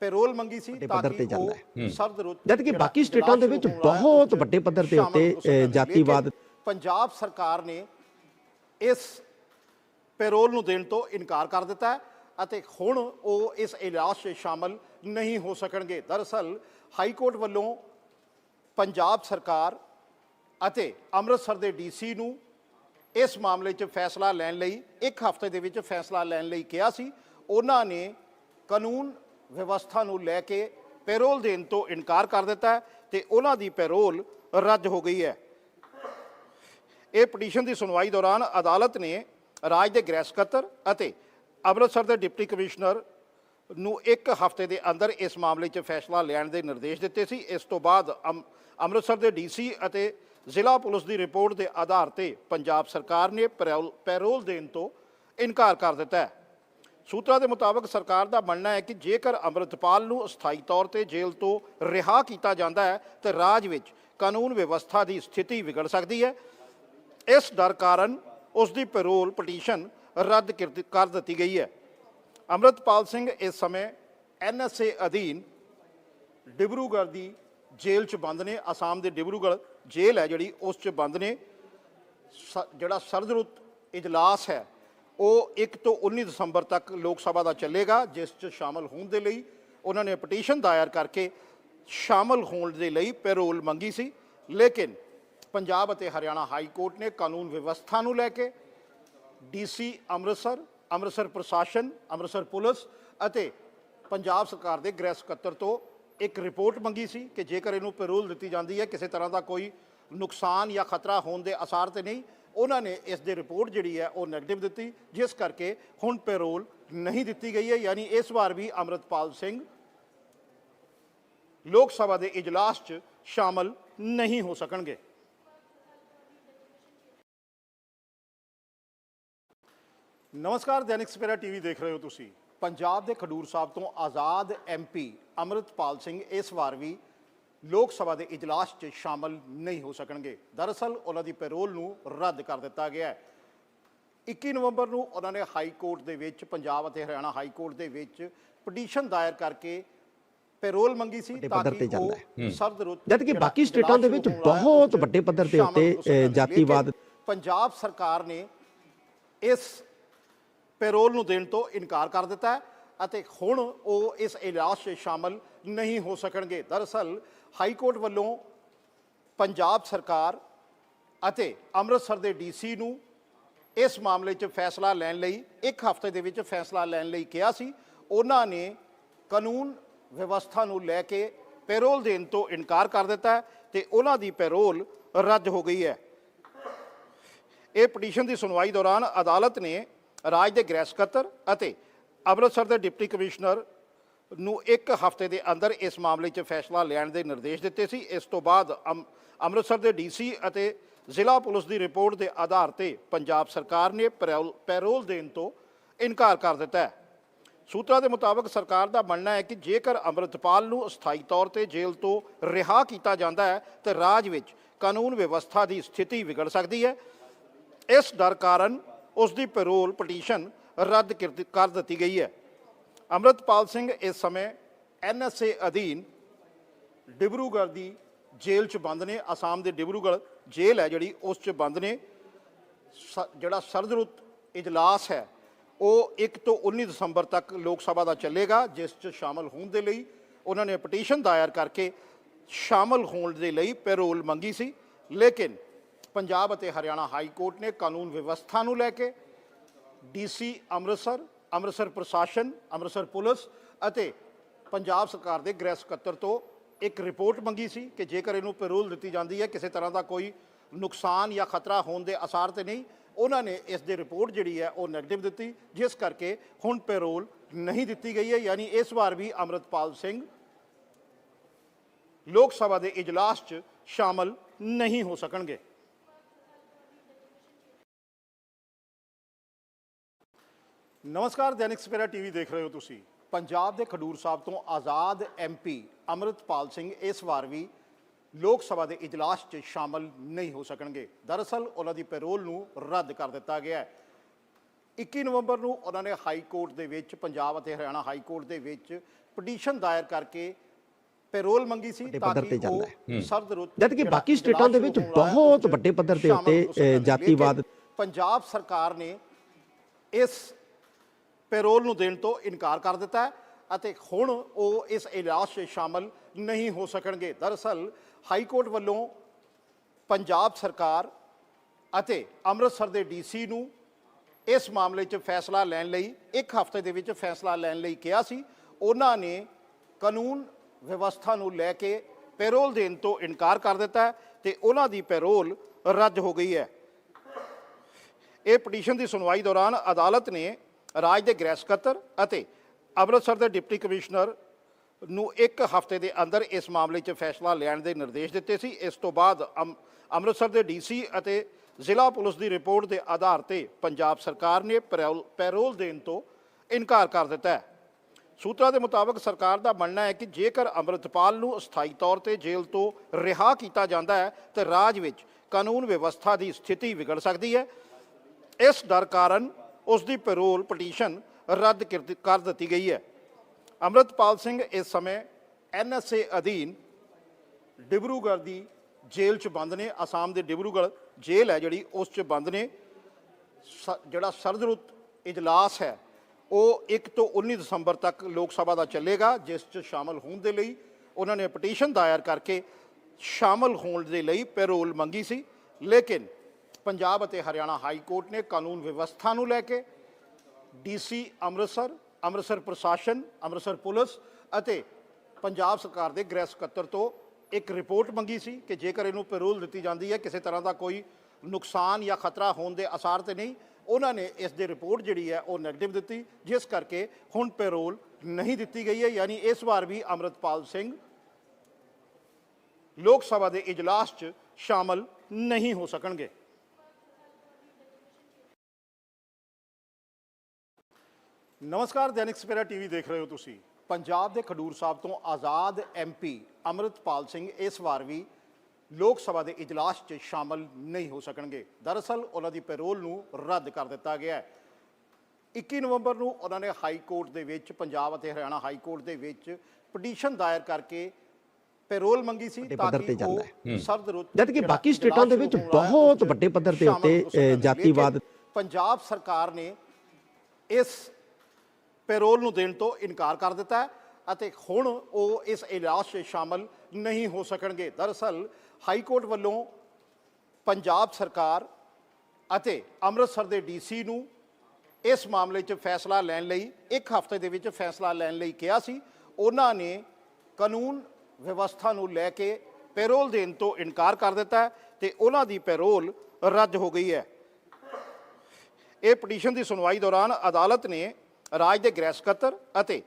ਪੈਰੋਲ ਮੰਗੀ ਸੀ ਪੱਧਰ ਕਿ ਤੇ ਚੱਲਦਾ ਸਰਦ ਰੁੱਤ ਜਦ ਕਿ ਬਾਕੀ ਸਟੇਟਾਂ ਦੇ ਵਿੱਚ ਬਹੁਤ ਵੱਡੇ ਪੱਧਰ ਤੇ ਉੱਤੇ, ਜਾਤੀਵਾਦ- ਪੰਜਾਬ ਸਰਕਾਰ ਨੇ ਇਸ ਪੈਰੋਲ ਨੂੰ ਦੇਣ ਤੋਂ ਇਨਕਾਰ ਕਰ ਦਿੱਤਾ ਹੈ ਅਤੇ ਹੁਣ ਉਹ ਇਸ ਇਜਲਾਸ 'ਚ ਸ਼ਾਮਲ ਨਹੀਂ ਹੋ ਸਕਣਗੇ। ਦਰਅਸਲ ਹਾਈ ਕੋਰਟ ਵੱਲੋਂ ਪੰਜਾਬ ਸਰਕਾਰ ਅਤੇ ਅੰਮ੍ਰਿਤਸਰ ਦੇ ਡੀਸੀ ਨੂੰ ਇਸ ਮਾਮਲੇ 'ਚ ਫੈਸਲਾ ਲੈਣ ਲਈ ਇੱਕ ਹਫ਼ਤੇ ਦੇ ਵਿੱਚ ਫੈਸਲਾ ਲੈਣ ਲਈ ਕਿਹਾ ਸੀ। ਉਹਨਾਂ ਨੇ ਕਾਨੂੰਨ ਵਿਵਸਥਾ ਨੂੰ ਲੈ ਕੇ ਪੈਰੋਲ ਦੇਣ ਤੋਂ ਇਨਕਾਰ ਕਰ ਦਿੱਤਾ ਹੈ ਤੇ ਉਹਨਾਂ ਦੀ ਪੈਰੋਲ ਰੱਦ ਹੋ ਗਈ ਹੈ। ਇਹ ਪਟੀਸ਼ਨ ਦੀ ਸੁਣਵਾਈ ਦੌਰਾਨ ਅਦਾਲਤ ਨੇ ਰਾਜ ਦੇ ਗ੍ਰਹਿ ਸਕੱਤਰ ਅਤੇ ਅੰਮ੍ਰਿਤਸਰ ਦੇ ਡਿਪਟੀ ਕਮਿਸ਼ਨਰ ਨੂੰ ਇੱਕ ਹਫ਼ਤੇ ਦੇ ਅੰਦਰ ਇਸ ਮਾਮਲੇ 'ਚ ਫੈਸਲਾ ਲੈਣ ਦੇ ਨਿਰਦੇਸ਼ ਦਿੱਤੇ ਸੀ। ਇਸ ਤੋਂ ਬਾਅਦ ਅੰਮ- ਅੰਮ੍ਰਿਤਸਰ ਦੇ ਡੀਸੀ ਅਤੇ ਜ਼ਿਲ੍ਹਾ ਪੁਲਿਸ ਦੀ ਰਿਪੋਰਟ ਦੇ ਆਧਾਰ ਤੇ ਪੰਜਾਬ ਸਰਕਾਰ ਨੇ ਪੈਰੋਲ ਪੈਰੋਲ ਦੇਣ ਤੋਂ ਇਨਕਾਰ ਕਰ ਦਿੱਤਾ ਹੈ। ਸੂਤਰਾਂ ਦੇ ਮੁਤਾਬਕ ਸਰਕਾਰ ਦਾ ਮੰਨਣਾ ਹੈ ਕਿ ਜੇਕਰ ਅੰਮ੍ਰਿਤਪਾਲ ਨੂੰ ਅਸਥਾਈ ਤੌਰ ਤੇ ਜੇਲ੍ਹ ਤੋਂ ਰਿਹਾ ਕੀਤਾ ਜਾਂਦਾ ਹੈ, ਤਾਂ ਰਾਜ ਵਿੱਚ ਕਾਨੂੰਨ ਵਿਵਸਥਾ ਦੀ ਸਥਿਤੀ ਵਿਗੜ ਸਕਦੀ ਹੈ। ਇਸ ਡਰ ਕਾਰਨ ਉਸ ਦੀ ਪੈਰੋਲ ਪਟੀਸ਼ਨ ਰੱਦ ਕਰ ਦਿੱਤੀ ਗਈ ਹੈ। ਅੰਮ੍ਰਿਤਪਾਲ ਸਿੰਘ ਇਸ ਸਮੇਂ ਐਨਐਸਏ ਅਧੀਨ ਡਿਬਰੂਗੜ੍ਹ ਦੀ ਜੇਲ੍ਹ 'ਚ ਬੰਦ ਨੇ, ਅਸਾਮ ਦੇ ਡਿਬਰੂਗੜ੍ਹ ਜੇਲ੍ਹ ਹੈ ਜਿਹੜੀ, ਉਸ 'ਚ ਬੰਦ ਨੇ। ਸ- ਜਿਹੜਾ ਸਰਦਰੁੱਤ ਇਜਲਾਸ ਹੈ ਉਹ 1 ਤੋਂ 19 ਦਸੰਬਰ ਤੱਕ ਲੋਕ ਸਭਾ ਦਾ ਚੱਲੇਗਾ, ਜਿਸ 'ਚ ਸ਼ਾਮਲ ਹੋਣ ਦੇ ਲਈ ਉਹਨਾਂ ਨੇ ਪਟੀਸ਼ਨ ਦਾਇਰ ਕਰਕੇ ਸ਼ਾਮਲ ਹੋਣ ਦੇ ਲਈ ਪੈਰੋਲ ਮੰਗੀ ਸੀ। ਲੇਕਿਨ ਪੰਜਾਬ ਅਤੇ ਹਰਿਆਣਾ ਹਾਈ ਕੋਰਟ ਨੇ ਕਾਨੂੰਨ ਵਿਵਸਥਾ ਨੂੰ ਲੈ ਕੇ ਡੀਸੀ ਅੰਮ੍ਰਿਤਸਰ ਅੰਮ੍ਰਿਤਸਰ ਪ੍ਰਸ਼ਾਸਨ, ਅੰਮ੍ਰਿਤਸਰ ਪੁਲਿਸ ਅਤੇ ਪੰਜਾਬ ਸਰਕਾਰ ਦੇ ਗ੍ਰਹਿ ਸਕੱਤਰ ਤੋਂ ਇੱਕ ਰਿਪੋਰਟ ਮੰਗੀ ਸੀ ਕਿ ਜੇਕਰ ਇਹਨੂੰ ਪੈਰੋਲ ਦਿੱਤੀ ਜਾਂਦੀ ਹੈ, ਕਿਸੇ ਤਰ੍ਹਾਂ ਦਾ ਕੋਈ ਨੁਕਸਾਨ ਜਾਂ ਖਤਰਾ ਹੋਣ ਦੇ ਅਸਾਰ ਤੇ ਨਹੀਂ ਉਹਨਾਂ ਨੇ ਇਸ ਦੀ ਰਿਪੋਰਟ ਜਿਹੜੀ ਹੈ ਉਹ ਨੈਗੇਟਿਵ ਦਿੱਤੀ, ਜਿਸ ਕਰਕੇ ਹੁਣ ਪੈਰੋਲ ਨਹੀਂ ਦਿੱਤੀ ਗਈ ਹੈ। ਯਾਨੀ ਇਸ ਵਾਰ ਵੀ ਅੰਮ੍ਰਿਤਪਾਲ ਸਿੰਘ ਲੋਕ ਸਭਾ ਦੇ ਇਜਲਾਸ 'ਚ ਸ਼ਾਮਲ ਨਹੀਂ ਹੋ ਸਕਣਗੇ। ਨਮਸਕਾਰ, ਦੈਨਿਕ ਸਪੇਰਾ ਟੀਵੀ ਦੇਖ ਰਹੇ ਹੋ ਤੁਸੀਂ। ਪੰਜਾਬ ਦੇ ਖਡੂਰ ਸਾਹਿਬ ਤੋਂ ਆਜ਼ਾਦ ਐਮਪੀ ਅਮਰਿਤਪਾਲ ਸਿੰਘ ਇਸ ਵਾਰ ਵੀ ਲੋਕ ਸਭਾ ਦੇ ਇਜਲਾਸ 'ਚ ਸ਼ਾਮਲ ਨਹੀਂ ਹੋ ਸਕਣਗੇ। ਦਰਅਸਲ ਉਹਨਾਂ ਦੀ ਪੈਰੋਲ ਨੂੰ ਰੱਦ ਕਰ ਦਿੱਤਾ ਗਿਆ ਹੈ। 21 ਨਵੰਬਰ ਨੂੰ ਉਹਨਾਂ ਨੇ ਹਾਈ ਕੋਰਟ ਦੇ ਵਿੱਚ ਪੰਜਾਬ ਅਤੇ ਹਰਿਆਣਾ ਹਾਈ ਕੋਰਟ ਦੇ ਵਿੱਚ ਪਟੀਸ਼ਨ ਦਾਇਰ ਕਰਕੇ ਪੈਰੋਲ ਮੰਗੀ ਸੀ ਤਾਂ ਕਿ ਉਹ ਸਰਦ ਰੁੱਤ ਜਦ ਕਿ ਬਾਕੀ ਸਟੇਟਾਂ ਦੇ ਵਿੱਚ ਬਹੁਤ ਵੱਡੇ ਪੱਧਰ ਤੇ ਉੱਤੇ, ਜਾਤੀਵਾਦ- ਪੰਜਾਬ ਸਰਕਾਰ ਨੇ ਇਸ ਪੈਰੋਲ ਨੂੰ ਦੇਣ ਤੋਂ ਇਨਕਾਰ ਕਰ ਦਿੱਤਾ ਹੈ ਅਤੇ ਹੁਣ ਉਹ ਇਸ ਇਜਲਾਸ 'ਚ ਸ਼ਾਮਲ ਨਹੀਂ ਹੋ ਸਕਣਗੇ। ਦਰਅਸਲ ਹਾਈ ਕੋਰਟ ਵੱਲੋਂ ਪੰਜਾਬ ਸਰਕਾਰ ਅਤੇ ਅੰਮ੍ਰਿਤਸਰ ਦੇ ਡੀਸੀ ਨੂੰ ਇਸ ਮਾਮਲੇ 'ਚ ਫੈਸਲਾ ਲੈਣ ਲਈ, ਇੱਕ ਹਫ਼ਤੇ ਦੇ ਵਿੱਚ ਫੈਸਲਾ ਲੈਣ ਲਈ ਕਿਹਾ ਸੀ। ਉਹਨਾਂ ਨੇ ਕਾਨੂੰਨ ਵਿਵਸਥਾ ਨੂੰ ਲੈ ਕੇ ਪੈਰੋਲ ਦੇਣ ਤੋਂ ਇਨਕਾਰ ਕਰ ਦਿੱਤਾ ਹੈ ਤੇ ਉਹਨਾਂ ਦੀ ਪੈਰੋਲ ਰੱਦ ਹੋ ਗਈ ਹੈ। ਇਹ ਪਟੀਸ਼ਨ ਦੀ ਸੁਣਵਾਈ ਦੌਰਾਨ ਅਦਾਲਤ ਨੇ ਰਾਜ ਦੇ ਗ੍ਰਹਿ ਸਕੱਤਰ ਅਤੇ ਅੰਮ੍ਰਿਤਸਰ ਦੇ ਡਿਪਟੀ ਕਮਿਸ਼ਨਰ ਨੂੰ ਇੱਕ ਹਫ਼ਤੇ ਦੇ ਅੰਦਰ ਇਸ ਮਾਮਲੇ 'ਚ ਫੈਸਲਾ ਲੈਣ ਦੇ ਨਿਰਦੇਸ਼ ਦਿੱਤੇ ਸੀ। ਇਸ ਤੋਂ ਬਾਅਦ ਅੰਮ- ਅੰਮ੍ਰਿਤਸਰ ਦੇ ਡੀਸੀ ਅਤੇ ਜ਼ਿਲ੍ਹਾ ਪੁਲਿਸ ਦੀ ਰਿਪੋਰਟ ਦੇ ਆਧਾਰ ਤੇ ਪੰਜਾਬ ਸਰਕਾਰ ਨੇ ਪੈਰੋਲ ਪੈਰੋਲ ਦੇਣ ਤੋਂ ਇਨਕਾਰ ਕਰ ਦਿੱਤਾ ਹੈ। ਸੂਤਰਾਂ ਦੇ ਮੁਤਾਬਕ ਸਰਕਾਰ ਦਾ ਮੰਨਣਾ ਹੈ ਕਿ ਜੇਕਰ ਅੰਮ੍ਰਿਤਪਾਲ ਨੂੰ ਅਸਥਾਈ ਤੌਰ ਤੇ ਜੇਲ੍ਹ ਤੋਂ ਰਿਹਾ ਕੀਤਾ ਜਾਂਦਾ ਹੈ, ਤੇ ਰਾਜ ਵਿੱਚ ਕਾਨੂੰਨ ਵਿਵਸਥਾ ਦੀ ਸਥਿਤੀ ਵਿਗੜ ਸਕਦੀ ਹੈ। ਇਸ ਡਰ ਕਾਰਨ ਉਸ ਦੀ ਪੈਰੋਲ ਪਟੀਸ਼ਨ ਰੱਦ ਕਰ ਕਰ ਦਿੱਤੀ ਗਈ ਹੈ। ਅੰਮ੍ਰਿਤਪਾਲ ਸਿੰਘ ਇਸ ਸਮੇਂ ਐਨਐਸਏ ਅਧੀਨ ਡਿਬਰੂਗੜ੍ਹ ਦੀ ਜੇਲ੍ਹ 'ਚ ਬੰਦ ਨੇ, ਅਸਾਮ ਦੇ ਡਿਬਰੂਗੜ੍ਹ ਜੇਲ੍ਹ ਹੈ ਜਿਹੜੀ, ਉਸ 'ਚ ਬੰਦ ਨੇ। ਸ- ਜਿਹੜਾ ਸਰਦਰੁੱਤ ਇਜਲਾਸ ਹੈ, ਉਹ 1 ਤੋਂ 19 ਦਸੰਬਰ ਤੱਕ ਲੋਕ ਸਭਾ ਦਾ ਚੱਲੇਗਾ, ਜਿਸ 'ਚ ਸ਼ਾਮਲ ਹੋਣ ਦੇ ਲਈ ਉਹਨਾਂ ਨੇ ਪਟੀਸ਼ਨ ਦਾਇਰ ਕਰਕੇ ਸ਼ਾਮਲ ਹੋਣ ਦੇ ਲਈ ਪੈਰੋਲ ਮੰਗੀ ਸੀ। ਲੇਕਿਨ ਪੰਜਾਬ ਅਤੇ ਹਰਿਆਣਾ ਹਾਈ ਕੋਰਟ ਨੇ ਕਾਨੂੰਨ ਵਿਵਸਥਾ ਨੂੰ ਲੈ ਕੇ ਡੀਸੀ ਅੰਮ੍ਰਿਤਸਰ ਅੰਮ੍ਰਿਤਸਰ ਪ੍ਰਸ਼ਾਸਨ, ਅੰਮ੍ਰਿਤਸਰ ਪੁਲਿਸ ਅਤੇ ਪੰਜਾਬ ਸਰਕਾਰ ਦੇ ਗ੍ਰਹਿ ਸਕੱਤਰ ਤੋਂ ਇੱਕ ਰਿਪੋਰਟ ਮੰਗੀ ਸੀ ਕਿ ਜੇਕਰ ਇਹਨੂੰ ਪੈਰੋਲ ਦਿੱਤੀ ਜਾਂਦੀ ਹੈ, ਕਿਸੇ ਤਰ੍ਹਾਂ ਦਾ ਕੋਈ ਨੁਕਸਾਨ ਜਾਂ ਖਤਰਾ ਹੋਣ ਦੇ ਆਸਾਰ ਤੇ ਨਹੀਂ, ਉਹਨਾਂ ਨੇ ਇਸ ਦੀ ਰਿਪੋਰਟ ਜਿਹੜੀ ਹੈ ਉਹ ਨੈਗੇਟਿਵ ਦਿੱਤੀ, ਜਿਸ ਕਰਕੇ ਹੁਣ ਪੈਰੋਲ ਨਹੀਂ ਦਿੱਤੀ ਗਈ ਹੈ। ਯਾਨੀ ਇਸ ਵਾਰ ਵੀ ਅਮਰਤਪਾਲ ਸਿੰਘ ਲੋਕ ਸਭਾ ਦੇ ਇਜਲਾਸ 'ਚ ਸ਼ਾਮਲ ਨਹੀਂ ਹੋ ਸਕਣਗੇ। ਨਮਸਕਾਰ ਦੈਨਿਕ ਸਵੇਰਾ ਟੀਵੀ ਦੇਖ ਰਹੇ ਹੋ ਤੁਸੀਂ। ਪੰਜਾਬ ਦੇ ਖਡੂਰ ਸਾਹਿਬ ਤੋਂ ਆਜ਼ਾਦ ਐਮਪੀ ਅਮਰਿਤਪਾਲ ਸਿੰਘ ਇਸ ਵਾਰ ਵੀ ਲੋਕ ਸਭਾ ਦੇ ਇਜਲਾਸ 'ਚ ਸ਼ਾਮਲ ਨਹੀਂ ਹੋ ਸਕਣਗੇ। ਦਰਅਸਲ ਉਹਨਾਂ ਦੀ ਪੈਰੋਲ ਨੂੰ ਰੱਦ ਕਰ ਦਿੱਤਾ ਗਿਆ ਹੈ। 21 ਨਵੰਬਰ ਨੂੰ ਉਹਨਾਂ ਨੇ ਹਾਈ ਕੋਰਟ ਦੇ ਵਿੱਚ ਪੰਜਾਬ ਅਤੇ ਹਰਿਆਣਾ ਹਾਈ ਕੋਰਟ ਦੇ ਵਿੱਚ ਪਟੀਸ਼ਨ ਦਾਇਰ ਕਰਕੇ ਪੈਰੋਲ ਮੰਗੀ ਸੀ ਤਾਂ ਕਿ ਉਹ ਸਰਦ ਰੁੱਤ ਜਦ ਕਿ ਬਾਕੀ ਸਟੇਟਾਂ ਦੇ ਵਿੱਚ ਬਹੁਤ ਵੱਡੇ ਪੱਧਰ ਤੇ ਉੱਤੇ, ਜਾਤੀਵਾਦ- ਪੰਜਾਬ ਸਰਕਾਰ ਨੇ ਇਸ ਪੈਰੋਲ ਨੂੰ ਦੇਣ ਤੋਂ ਇਨਕਾਰ ਕਰ ਦਿੱਤਾ ਅਤੇ ਹੁਣ ਉਹ ਇਸ ਇਜਲਾਸ 'ਚ ਸ਼ਾਮਲ ਨਹੀਂ ਹੋ ਸਕਣਗੇ। ਦਰਅਸਲ ਹਾਈ ਕੋਰਟ ਵੱਲੋਂ ਪੰਜਾਬ ਸਰਕਾਰ ਅਤੇ ਅੰਮ੍ਰਿਤਸਰ ਦੇ ਡੀਸੀ ਨੂੰ ਇਸ ਮਾਮਲੇ 'ਚ ਫੈਸਲਾ ਲੈਣ ਲਈ, ਇੱਕ ਹਫ਼ਤੇ ਦੇ ਵਿੱਚ ਫੈਸਲਾ ਲੈਣ ਲਈ ਕਿਹਾ ਸੀ। ਉਹਨਾਂ ਨੇ ਕਾਨੂੰਨ ਵਿਵਸਥਾ ਨੂੰ ਲੈ ਕੇ ਪੈਰੋਲ ਦੇਣ ਤੋਂ ਇਨਕਾਰ ਕਰ ਦਿੱਤਾ ਹੈ ਤੇ ਉਹਨਾਂ ਦੀ ਪੈਰੋਲ ਰੱਦ ਹੋ ਗਈ ਹੈ। ਇਹ ਪਟੀਸ਼ਨ ਦੀ ਸੁਣਵਾਈ ਦੌਰਾਨ ਅਦਾਲਤ ਨੇ ਰਾਜ ਦੇ ਗ੍ਰਹਿ ਸਕੱਤਰ ਅਤੇ ਅੰਮ੍ਰਿਤਸਰ ਦੇ ਡਿਪਟੀ ਕਮਿਸ਼ਨਰ ਨੂੰ ਇੱਕ ਹਫ਼ਤੇ ਦੇ ਅੰਦਰ ਇਸ ਮਾਮਲੇ 'ਚ ਫੈਸਲਾ ਲੈਣ ਦੇ ਨਿਰਦੇਸ਼ ਦਿੱਤੇ ਸੀ। ਇਸ ਤੋਂ ਬਾਅਦ ਅੰਮ- ਅੰਮ੍ਰਿਤਸਰ ਦੇ ਡੀਸੀ ਅਤੇ ਜ਼ਿਲ੍ਹਾ ਪੁਲਿਸ ਦੀ ਰਿਪੋਰਟ ਦੇ ਆਧਾਰ ਤੇ ਪੰਜਾਬ ਸਰਕਾਰ ਨੇ ਪੈਰੋਲ ਪੈਰੋਲ ਦੇਣ ਤੋਂ ਇਨਕਾਰ ਕਰ ਦਿੱਤਾ ਹੈ। ਸੂਤਰਾਂ ਦੇ ਮੁਤਾਬਕ ਸਰਕਾਰ ਦਾ ਮੰਨਣਾ ਹੈ ਕਿ ਜੇਕਰ ਅੰਮ੍ਰਿਤਪਾਲ ਨੂੰ ਅਸਥਾਈ ਤੌਰ ਤੇ ਜੇਲ੍ਹ ਤੋਂ ਰਿਹਾ ਕੀਤਾ ਜਾਂਦਾ ਹੈ, ਤਾਂ ਰਾਜ ਵਿੱਚ ਕਾਨੂੰਨ ਵਿਵਸਥਾ ਦੀ ਸਥਿਤੀ ਵਿਗੜ ਸਕਦੀ ਹੈ। ਇਸ ਡਰ ਕਾਰਨ ਉਸ ਦੀ ਪੈਰੋਲ ਪਟੀਸ਼ਨ ਰੱਦ ਕਰ ਦਿੱਤੀ ਗਈ ਹੈ। ਅੰਮ੍ਰਿਤਪਾਲ ਸਿੰਘ ਇਸ ਸਮੇਂ ਐਨਐਸਏ ਅਧੀਨ ਡਿਬਰੂਗੜ੍ਹ ਦੀ ਜੇਲ੍ਹ 'ਚ ਬੰਦ ਨੇ, ਅਸਾਮ ਦੇ ਡਿਬਰੂਗੜ੍ਹ ਜੇਲ੍ਹ ਹੈ ਜਿਹੜੀ, ਉਸ 'ਚ ਬੰਦ ਨੇ। ਸ- ਜਿਹੜਾ ਸਰਦਰੁੱਤ ਇਜਲਾਸ ਹੈ, ਉਹ 1 ਤੋਂ 19 ਦਸੰਬਰ ਤੱਕ ਲੋਕ ਸਭਾ ਦਾ ਚੱਲੇਗਾ, ਜਿਸ 'ਚ ਸ਼ਾਮਲ ਹੋਣ ਦੇ ਲਈ ਉਹਨਾਂ ਨੇ ਪਟੀਸ਼ਨ ਦਾਇਰ ਕਰਕੇ ਸ਼ਾਮਲ ਹੋਣ ਦੇ ਲਈ ਪੈਰੋਲ ਮੰਗੀ ਸੀ। ਲੇਕਿਨ ਪੰਜਾਬ ਅਤੇ ਹਰਿਆਣਾ ਹਾਈ ਕੋਰਟ ਨੇ ਕਾਨੂੰਨ ਵਿਵਸਥਾ ਨੂੰ ਲੈ ਕੇ ਡੀਸੀ ਅੰਮ੍ਰਿਤਸਰ ਅੰਮ੍ਰਿਤਸਰ ਪ੍ਰਸ਼ਾਸਨ, ਅੰਮ੍ਰਿਤਸਰ ਪੁਲਿਸ ਅਤੇ ਪੰਜਾਬ ਸਰਕਾਰ ਦੇ ਗ੍ਰਹਿ ਸਕੱਤਰ ਤੋਂ ਇੱਕ ਰਿਪੋਰਟ ਮੰਗੀ ਸੀ ਕਿ ਜੇਕਰ ਇਹਨੂੰ ਪੈਰੋਲ ਦਿੱਤੀ ਜਾਂਦੀ ਹੈ, ਕਿਸੇ ਤਰ੍ਹਾਂ ਦਾ ਕੋਈ ਨੁਕਸਾਨ ਜਾਂ ਖਤਰਾ ਹੋਣ ਦੇ ਅਸਾਰ ਤੇ ਨਹੀਂ, ਉਹਨਾਂ ਨੇ ਇਸ ਦੀ ਰਿਪੋਰਟ ਜਿਹੜੀ ਹੈ ਉਹ ਨੈਗੇਟਿਵ ਦਿੱਤੀ, ਜਿਸ ਕਰਕੇ ਹੁਣ ਪੈਰੋਲ ਨਹੀਂ ਦਿੱਤੀ ਗਈ ਹੈ। ਯਾਨੀ ਇਸ ਵਾਰ ਵੀ ਅਮਰਤਪਾਲ ਸਿੰਘ ਲੋਕ ਸਭਾ ਦੇ ਇਜਲਾਸ 'ਚ ਸ਼ਾਮਲ ਨਹੀਂ ਹੋ ਸਕਣਗੇ। ਨਮਸਕਾਰ ਦੈਨਿਕ ਸਵੇਰਾ ਟੀਵੀ ਦੇਖ ਰਹੇ ਹੋ ਤੁਸੀਂ। ਪੰਜਾਬ ਦੇ ਖਡੂਰ ਸਾਹਿਬ ਤੋਂ ਆਜ਼ਾਦ ਐਮਪੀ ਅਮਰਿਤਪਾਲ ਸਿੰਘ ਇਸ ਵਾਰ ਵੀ ਲੋਕ ਸਭਾ ਦੇ ਇਜਲਾਸ 'ਚ ਸ਼ਾਮਲ ਨਹੀਂ ਹੋ ਸਕਣਗੇ। ਦਰਅਸਲ ਉਹਨਾਂ ਦੀ ਪੈਰੋਲ ਨੂੰ ਰੱਦ ਕਰ ਦਿੱਤਾ ਗਿਆ ਹੈ। 21 ਨਵੰਬਰ ਨੂੰ ਉਹਨਾਂ ਨੇ ਹਾਈ ਕੋਰਟ ਦੇ ਵਿੱਚ ਪੰਜਾਬ ਅਤੇ ਹਰਿਆਣਾ ਹਾਈ ਕੋਰਟ ਦੇ ਵਿੱਚ ਪਟੀਸ਼ਨ ਦਾਇਰ ਕਰਕੇ ਪੈਰੋਲ ਮੰਗੀ ਸੀ ਤਾਂ ਕਿ ਉਹ ਸਰਦ ਰੁੱਤ ਜਦ ਕਿ ਬਾਕੀ ਸਟੇਟਾਂ ਦੇ ਵਿੱਚ ਬਹੁਤ ਵੱਡੇ ਪੱਧਰ ਤੇ ਉੱਤੇ, ਜਾਤੀਵਾਦ- ਪੰਜਾਬ ਸਰਕਾਰ ਨੇ ਇਸ ਪੈਰੋਲ ਨੂੰ ਦੇਣ ਤੋਂ ਇਨਕਾਰ ਕਰ ਦਿੱਤਾ ਹੈ ਅਤੇ ਹੁਣ ਉਹ ਇਸ ਇਜਲਾਸ 'ਚ ਸ਼ਾਮਲ ਨਹੀਂ ਹੋ ਸਕਣਗੇ। ਦਰਅਸਲ, ਹਾਈ ਕੋਰਟ ਵੱਲੋਂ ਪੰਜਾਬ ਸਰਕਾਰ ਅਤੇ ਅੰਮ੍ਰਿਤਸਰ ਦੇ ਡੀਸੀ ਨੂੰ ਇਸ ਮਾਮਲੇ 'ਚ ਫੈਸਲਾ ਲੈਣ ਲਈ, ਇੱਕ ਹਫ਼ਤੇ ਦੇ ਵਿੱਚ ਫੈਸਲਾ ਲੈਣ ਲਈ ਕਿਹਾ ਸੀ। ਉਹਨਾਂ ਨੇ ਕਾਨੂੰਨ ਵਿਵਸਥਾ ਨੂੰ ਲੈ ਕੇ ਪੈਰੋਲ ਦੇਣ ਤੋਂ ਇਨਕਾਰ ਕਰ ਦਿੱਤਾ ਹੈ ਤੇ ਉਹਨਾਂ ਦੀ ਪੈਰੋਲ ਰੱਦ ਹੋ ਗਈ ਹੈ। ਇਹ ਪਟੀਸ਼ਨ ਦੀ ਸੁਣਵਾਈ ਦੌਰਾਨ ਅਦਾਲਤ ਨੇ ਰਾਜ ਦੇ ਗ੍ਰਹਿ ਸਕੱਤਰ ਅਤੇ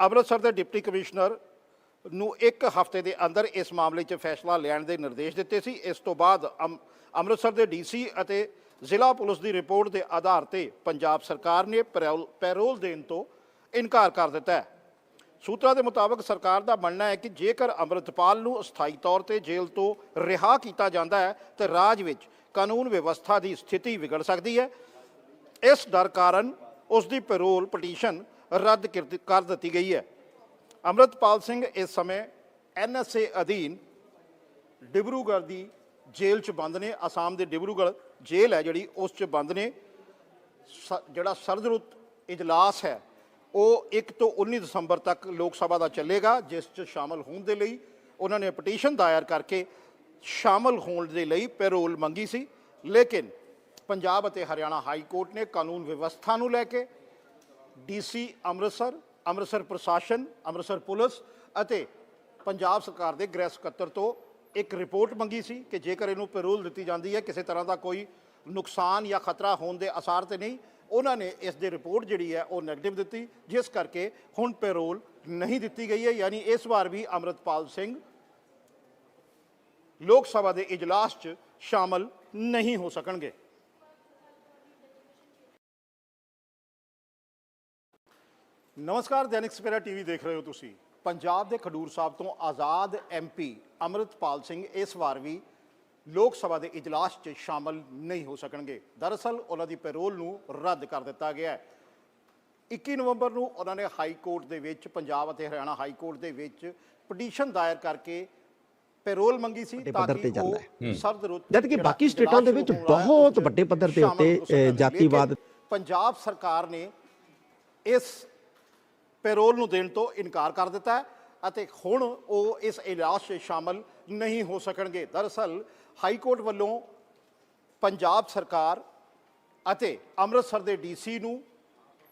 ਅੰਮ੍ਰਿਤਸਰ ਦੇ ਡਿਪਟੀ ਕਮਿਸ਼ਨਰ ਨੂੰ ਇੱਕ ਹਫ਼ਤੇ ਦੇ ਅੰਦਰ ਇਸ ਮਾਮਲੇ 'ਚ ਫੈਸਲਾ ਲੈਣ ਦੇ ਨਿਰਦੇਸ਼ ਦਿੱਤੇ ਸੀ। ਇਸ ਤੋਂ ਬਾਅਦ ਅੰਮ- ਅੰਮ੍ਰਿਤਸਰ ਦੇ ਡੀਸੀ ਅਤੇ ਜ਼ਿਲ੍ਹਾ ਪੁਲਿਸ ਦੀ ਰਿਪੋਰਟ ਦੇ ਆਧਾਰ ਤੇ ਪੰਜਾਬ ਸਰਕਾਰ ਨੇ ਪੈਰੋਲ ਪੈਰੋਲ ਦੇਣ ਤੋਂ ਇਨਕਾਰ ਕਰ ਦਿੱਤਾ ਹੈ। ਸੂਤਰਾਂ ਦੇ ਮੁਤਾਬਕ ਸਰਕਾਰ ਦਾ ਮੰਨਣਾ ਹੈ ਕਿ ਜੇਕਰ ਅੰਮ੍ਰਿਤਪਾਲ ਨੂੰ ਅਸਥਾਈ ਤੌਰ ਤੇ ਜੇਲ੍ਹ ਤੋਂ ਰਿਹਾ ਕੀਤਾ ਜਾਂਦਾ ਹੈ, ਤਾਂ ਰਾਜ ਵਿੱਚ ਕਾਨੂੰਨ ਵਿਵਸਥਾ ਦੀ ਸਥਿਤੀ ਵਿਗੜ ਸਕਦੀ ਹੈ। ਇਸ ਡਰ ਕਾਰਨ ਉਸ ਦੀ ਪੈਰੋਲ ਪਟੀਸ਼ਨ ਰੱਦ ਕਰ ਦਿੱਤੀ ਗਈ ਹੈ। ਅਮਰਤਪਾਲ ਸਿੰਘ ਇਸ ਸਮੇਂ ਐਨਐਸਏ ਅਧੀਨ ਡਿਬਰੂਗੜ੍ਹ ਦੀ ਜੇਲ੍ਹ 'ਚ ਬੰਦ ਨੇ, ਅਸਾਮ ਦੇ ਡਿਬਰੂਗੜ੍ਹ ਜੇਲ੍ਹ ਹੈ ਜਿਹੜੀ, ਉਸ 'ਚ ਬੰਦ ਨੇ। ਸ- ਜਿਹੜਾ ਸਰਦਰੁੱਤ ਇਜਲਾਸ ਹੈ, ਉਹ 1 ਤੋਂ 19 ਦਸੰਬਰ ਤੱਕ ਲੋਕ ਸਭਾ ਦਾ ਚੱਲੇਗਾ, ਜਿਸ 'ਚ ਸ਼ਾਮਲ ਹੋਣ ਦੇ ਲਈ ਉਹਨਾਂ ਨੇ ਪਟੀਸ਼ਨ ਦਾਇਰ ਕਰਕੇ ਸ਼ਾਮਲ ਹੋਣ ਦੇ ਲਈ ਪੈਰੋਲ ਮੰਗੀ ਸੀ। ਲੇਕਿਨ ਪੰਜਾਬ ਅਤੇ ਹਰਿਆਣਾ ਹਾਈ ਕੋਰਟ ਨੇ ਕਾਨੂੰਨ ਵਿਵਸਥਾ ਨੂੰ ਲੈ ਕੇ ਡੀਸੀ ਅੰਮ੍ਰਿਤਸਰ ਅੰਮ੍ਰਿਤਸਰ ਪ੍ਰਸ਼ਾਸਨ, ਅੰਮ੍ਰਿਤਸਰ ਪੁਲਿਸ ਅਤੇ ਪੰਜਾਬ ਸਰਕਾਰ ਦੇ ਗ੍ਰਹਿ ਸਕੱਤਰ ਤੋਂ ਇੱਕ ਰਿਪੋਰਟ ਮੰਗੀ ਸੀ ਕਿ ਜੇਕਰ ਇਹਨੂੰ ਪੈਰੋਲ ਦਿੱਤੀ ਜਾਂਦੀ ਹੈ, ਕਿਸੇ ਤਰ੍ਹਾਂ ਦਾ ਕੋਈ ਨੁਕਸਾਨ ਜਾਂ ਖਤਰਾ ਹੋਣ ਦੇ ਅਸਾਰ ਤੇ ਨਹੀਂ, ਉਹਨਾਂ ਨੇ ਇਸ ਦੀ ਰਿਪੋਰਟ ਜਿਹੜੀ ਹੈ ਉਹ ਨੈਗੇਟਿਵ ਦਿੱਤੀ, ਜਿਸ ਕਰਕੇ ਹੁਣ ਪੈਰੋਲ ਨਹੀਂ ਦਿੱਤੀ ਗਈ ਹੈ। ਯਾਨੀ ਇਸ ਵਾਰ ਵੀ ਅੰਮ੍ਰਿਤਪਾਲ ਸਿੰਘ ਲੋਕ ਸਭਾ ਦੇ ਇਜਲਾਸ 'ਚ ਸ਼ਾਮਲ ਨਹੀਂ ਹੋ ਸਕਣਗੇ। ਨਮਸਕਾਰ ਦੈਨਿਕ ਸਵੇਰਾ ਟੀਵੀ ਦੇਖ ਰਹੇ ਹੋ ਤੁਸੀਂ। ਪੰਜਾਬ ਦੇ ਖਡੂਰ ਸਾਹਿਬ ਤੋਂ ਆਜ਼ਾਦ ਐਮਪੀ ਅੰਮ੍ਰਿਤਪਾਲ ਸਿੰਘ ਇਸ ਵਾਰ ਵੀ ਲੋਕ ਸਭਾ ਦੇ ਇਜਲਾਸ 'ਚ ਸ਼ਾਮਲ ਨਹੀਂ ਹੋ ਸਕਣਗੇ। ਦਰਅਸਲ ਉਹਨਾਂ ਦੀ ਪੈਰੋਲ ਨੂੰ ਰੱਦ ਕਰ ਦਿੱਤਾ ਗਿਆ ਹੈ। 21 ਨਵੰਬਰ ਨੂੰ ਉਹਨਾਂ ਨੇ ਹਾਈ ਕੋਰਟ ਦੇ ਵਿੱਚ ਪੰਜਾਬ ਅਤੇ ਹਰਿਆਣਾ ਹਾਈ ਕੋਰਟ ਦੇ ਵਿੱਚ ਪਟੀਸ਼ਨ ਦਾਇਰ ਕਰਕੇ ਪੈਰੋਲ ਮੰਗੀ ਸੀ ਤਾਂ ਪੱਧਰ ਤੇ ਕਿ ਉਹ ਸਰਦ ਰੁੱਤ ਜਦ ਕਿ ਬਾਕੀ ਸਟੇਟਾਂ ਦੇ ਵਿੱਚ ਬਹੁਤ ਵੱਡੇ ਪੱਧਰ ਤੇ ਉੱਤੇ, ਜਾਤੀਵਾਦ- ਪੰਜਾਬ ਸਰਕਾਰ ਨੇ ਇਸ ਪੈਰੋਲ ਨੂੰ ਦੇਣ ਤੋਂ ਇਨਕਾਰ ਕਰ ਦਿੱਤਾ ਹੈ ਅਤੇ ਹੁਣ ਉਹ ਇਸ ਇਜਲਾਸ 'ਚ ਸ਼ਾਮਲ ਨਹੀਂ ਹੋ ਸਕਣਗੇ। ਦਰਅਸਲ ਹਾਈ ਕੋਰਟ ਵੱਲੋਂ ਪੰਜਾਬ ਸਰਕਾਰ ਅਤੇ ਅੰਮ੍ਰਿਤਸਰ ਦੇ ਡੀਸੀ ਨੂੰ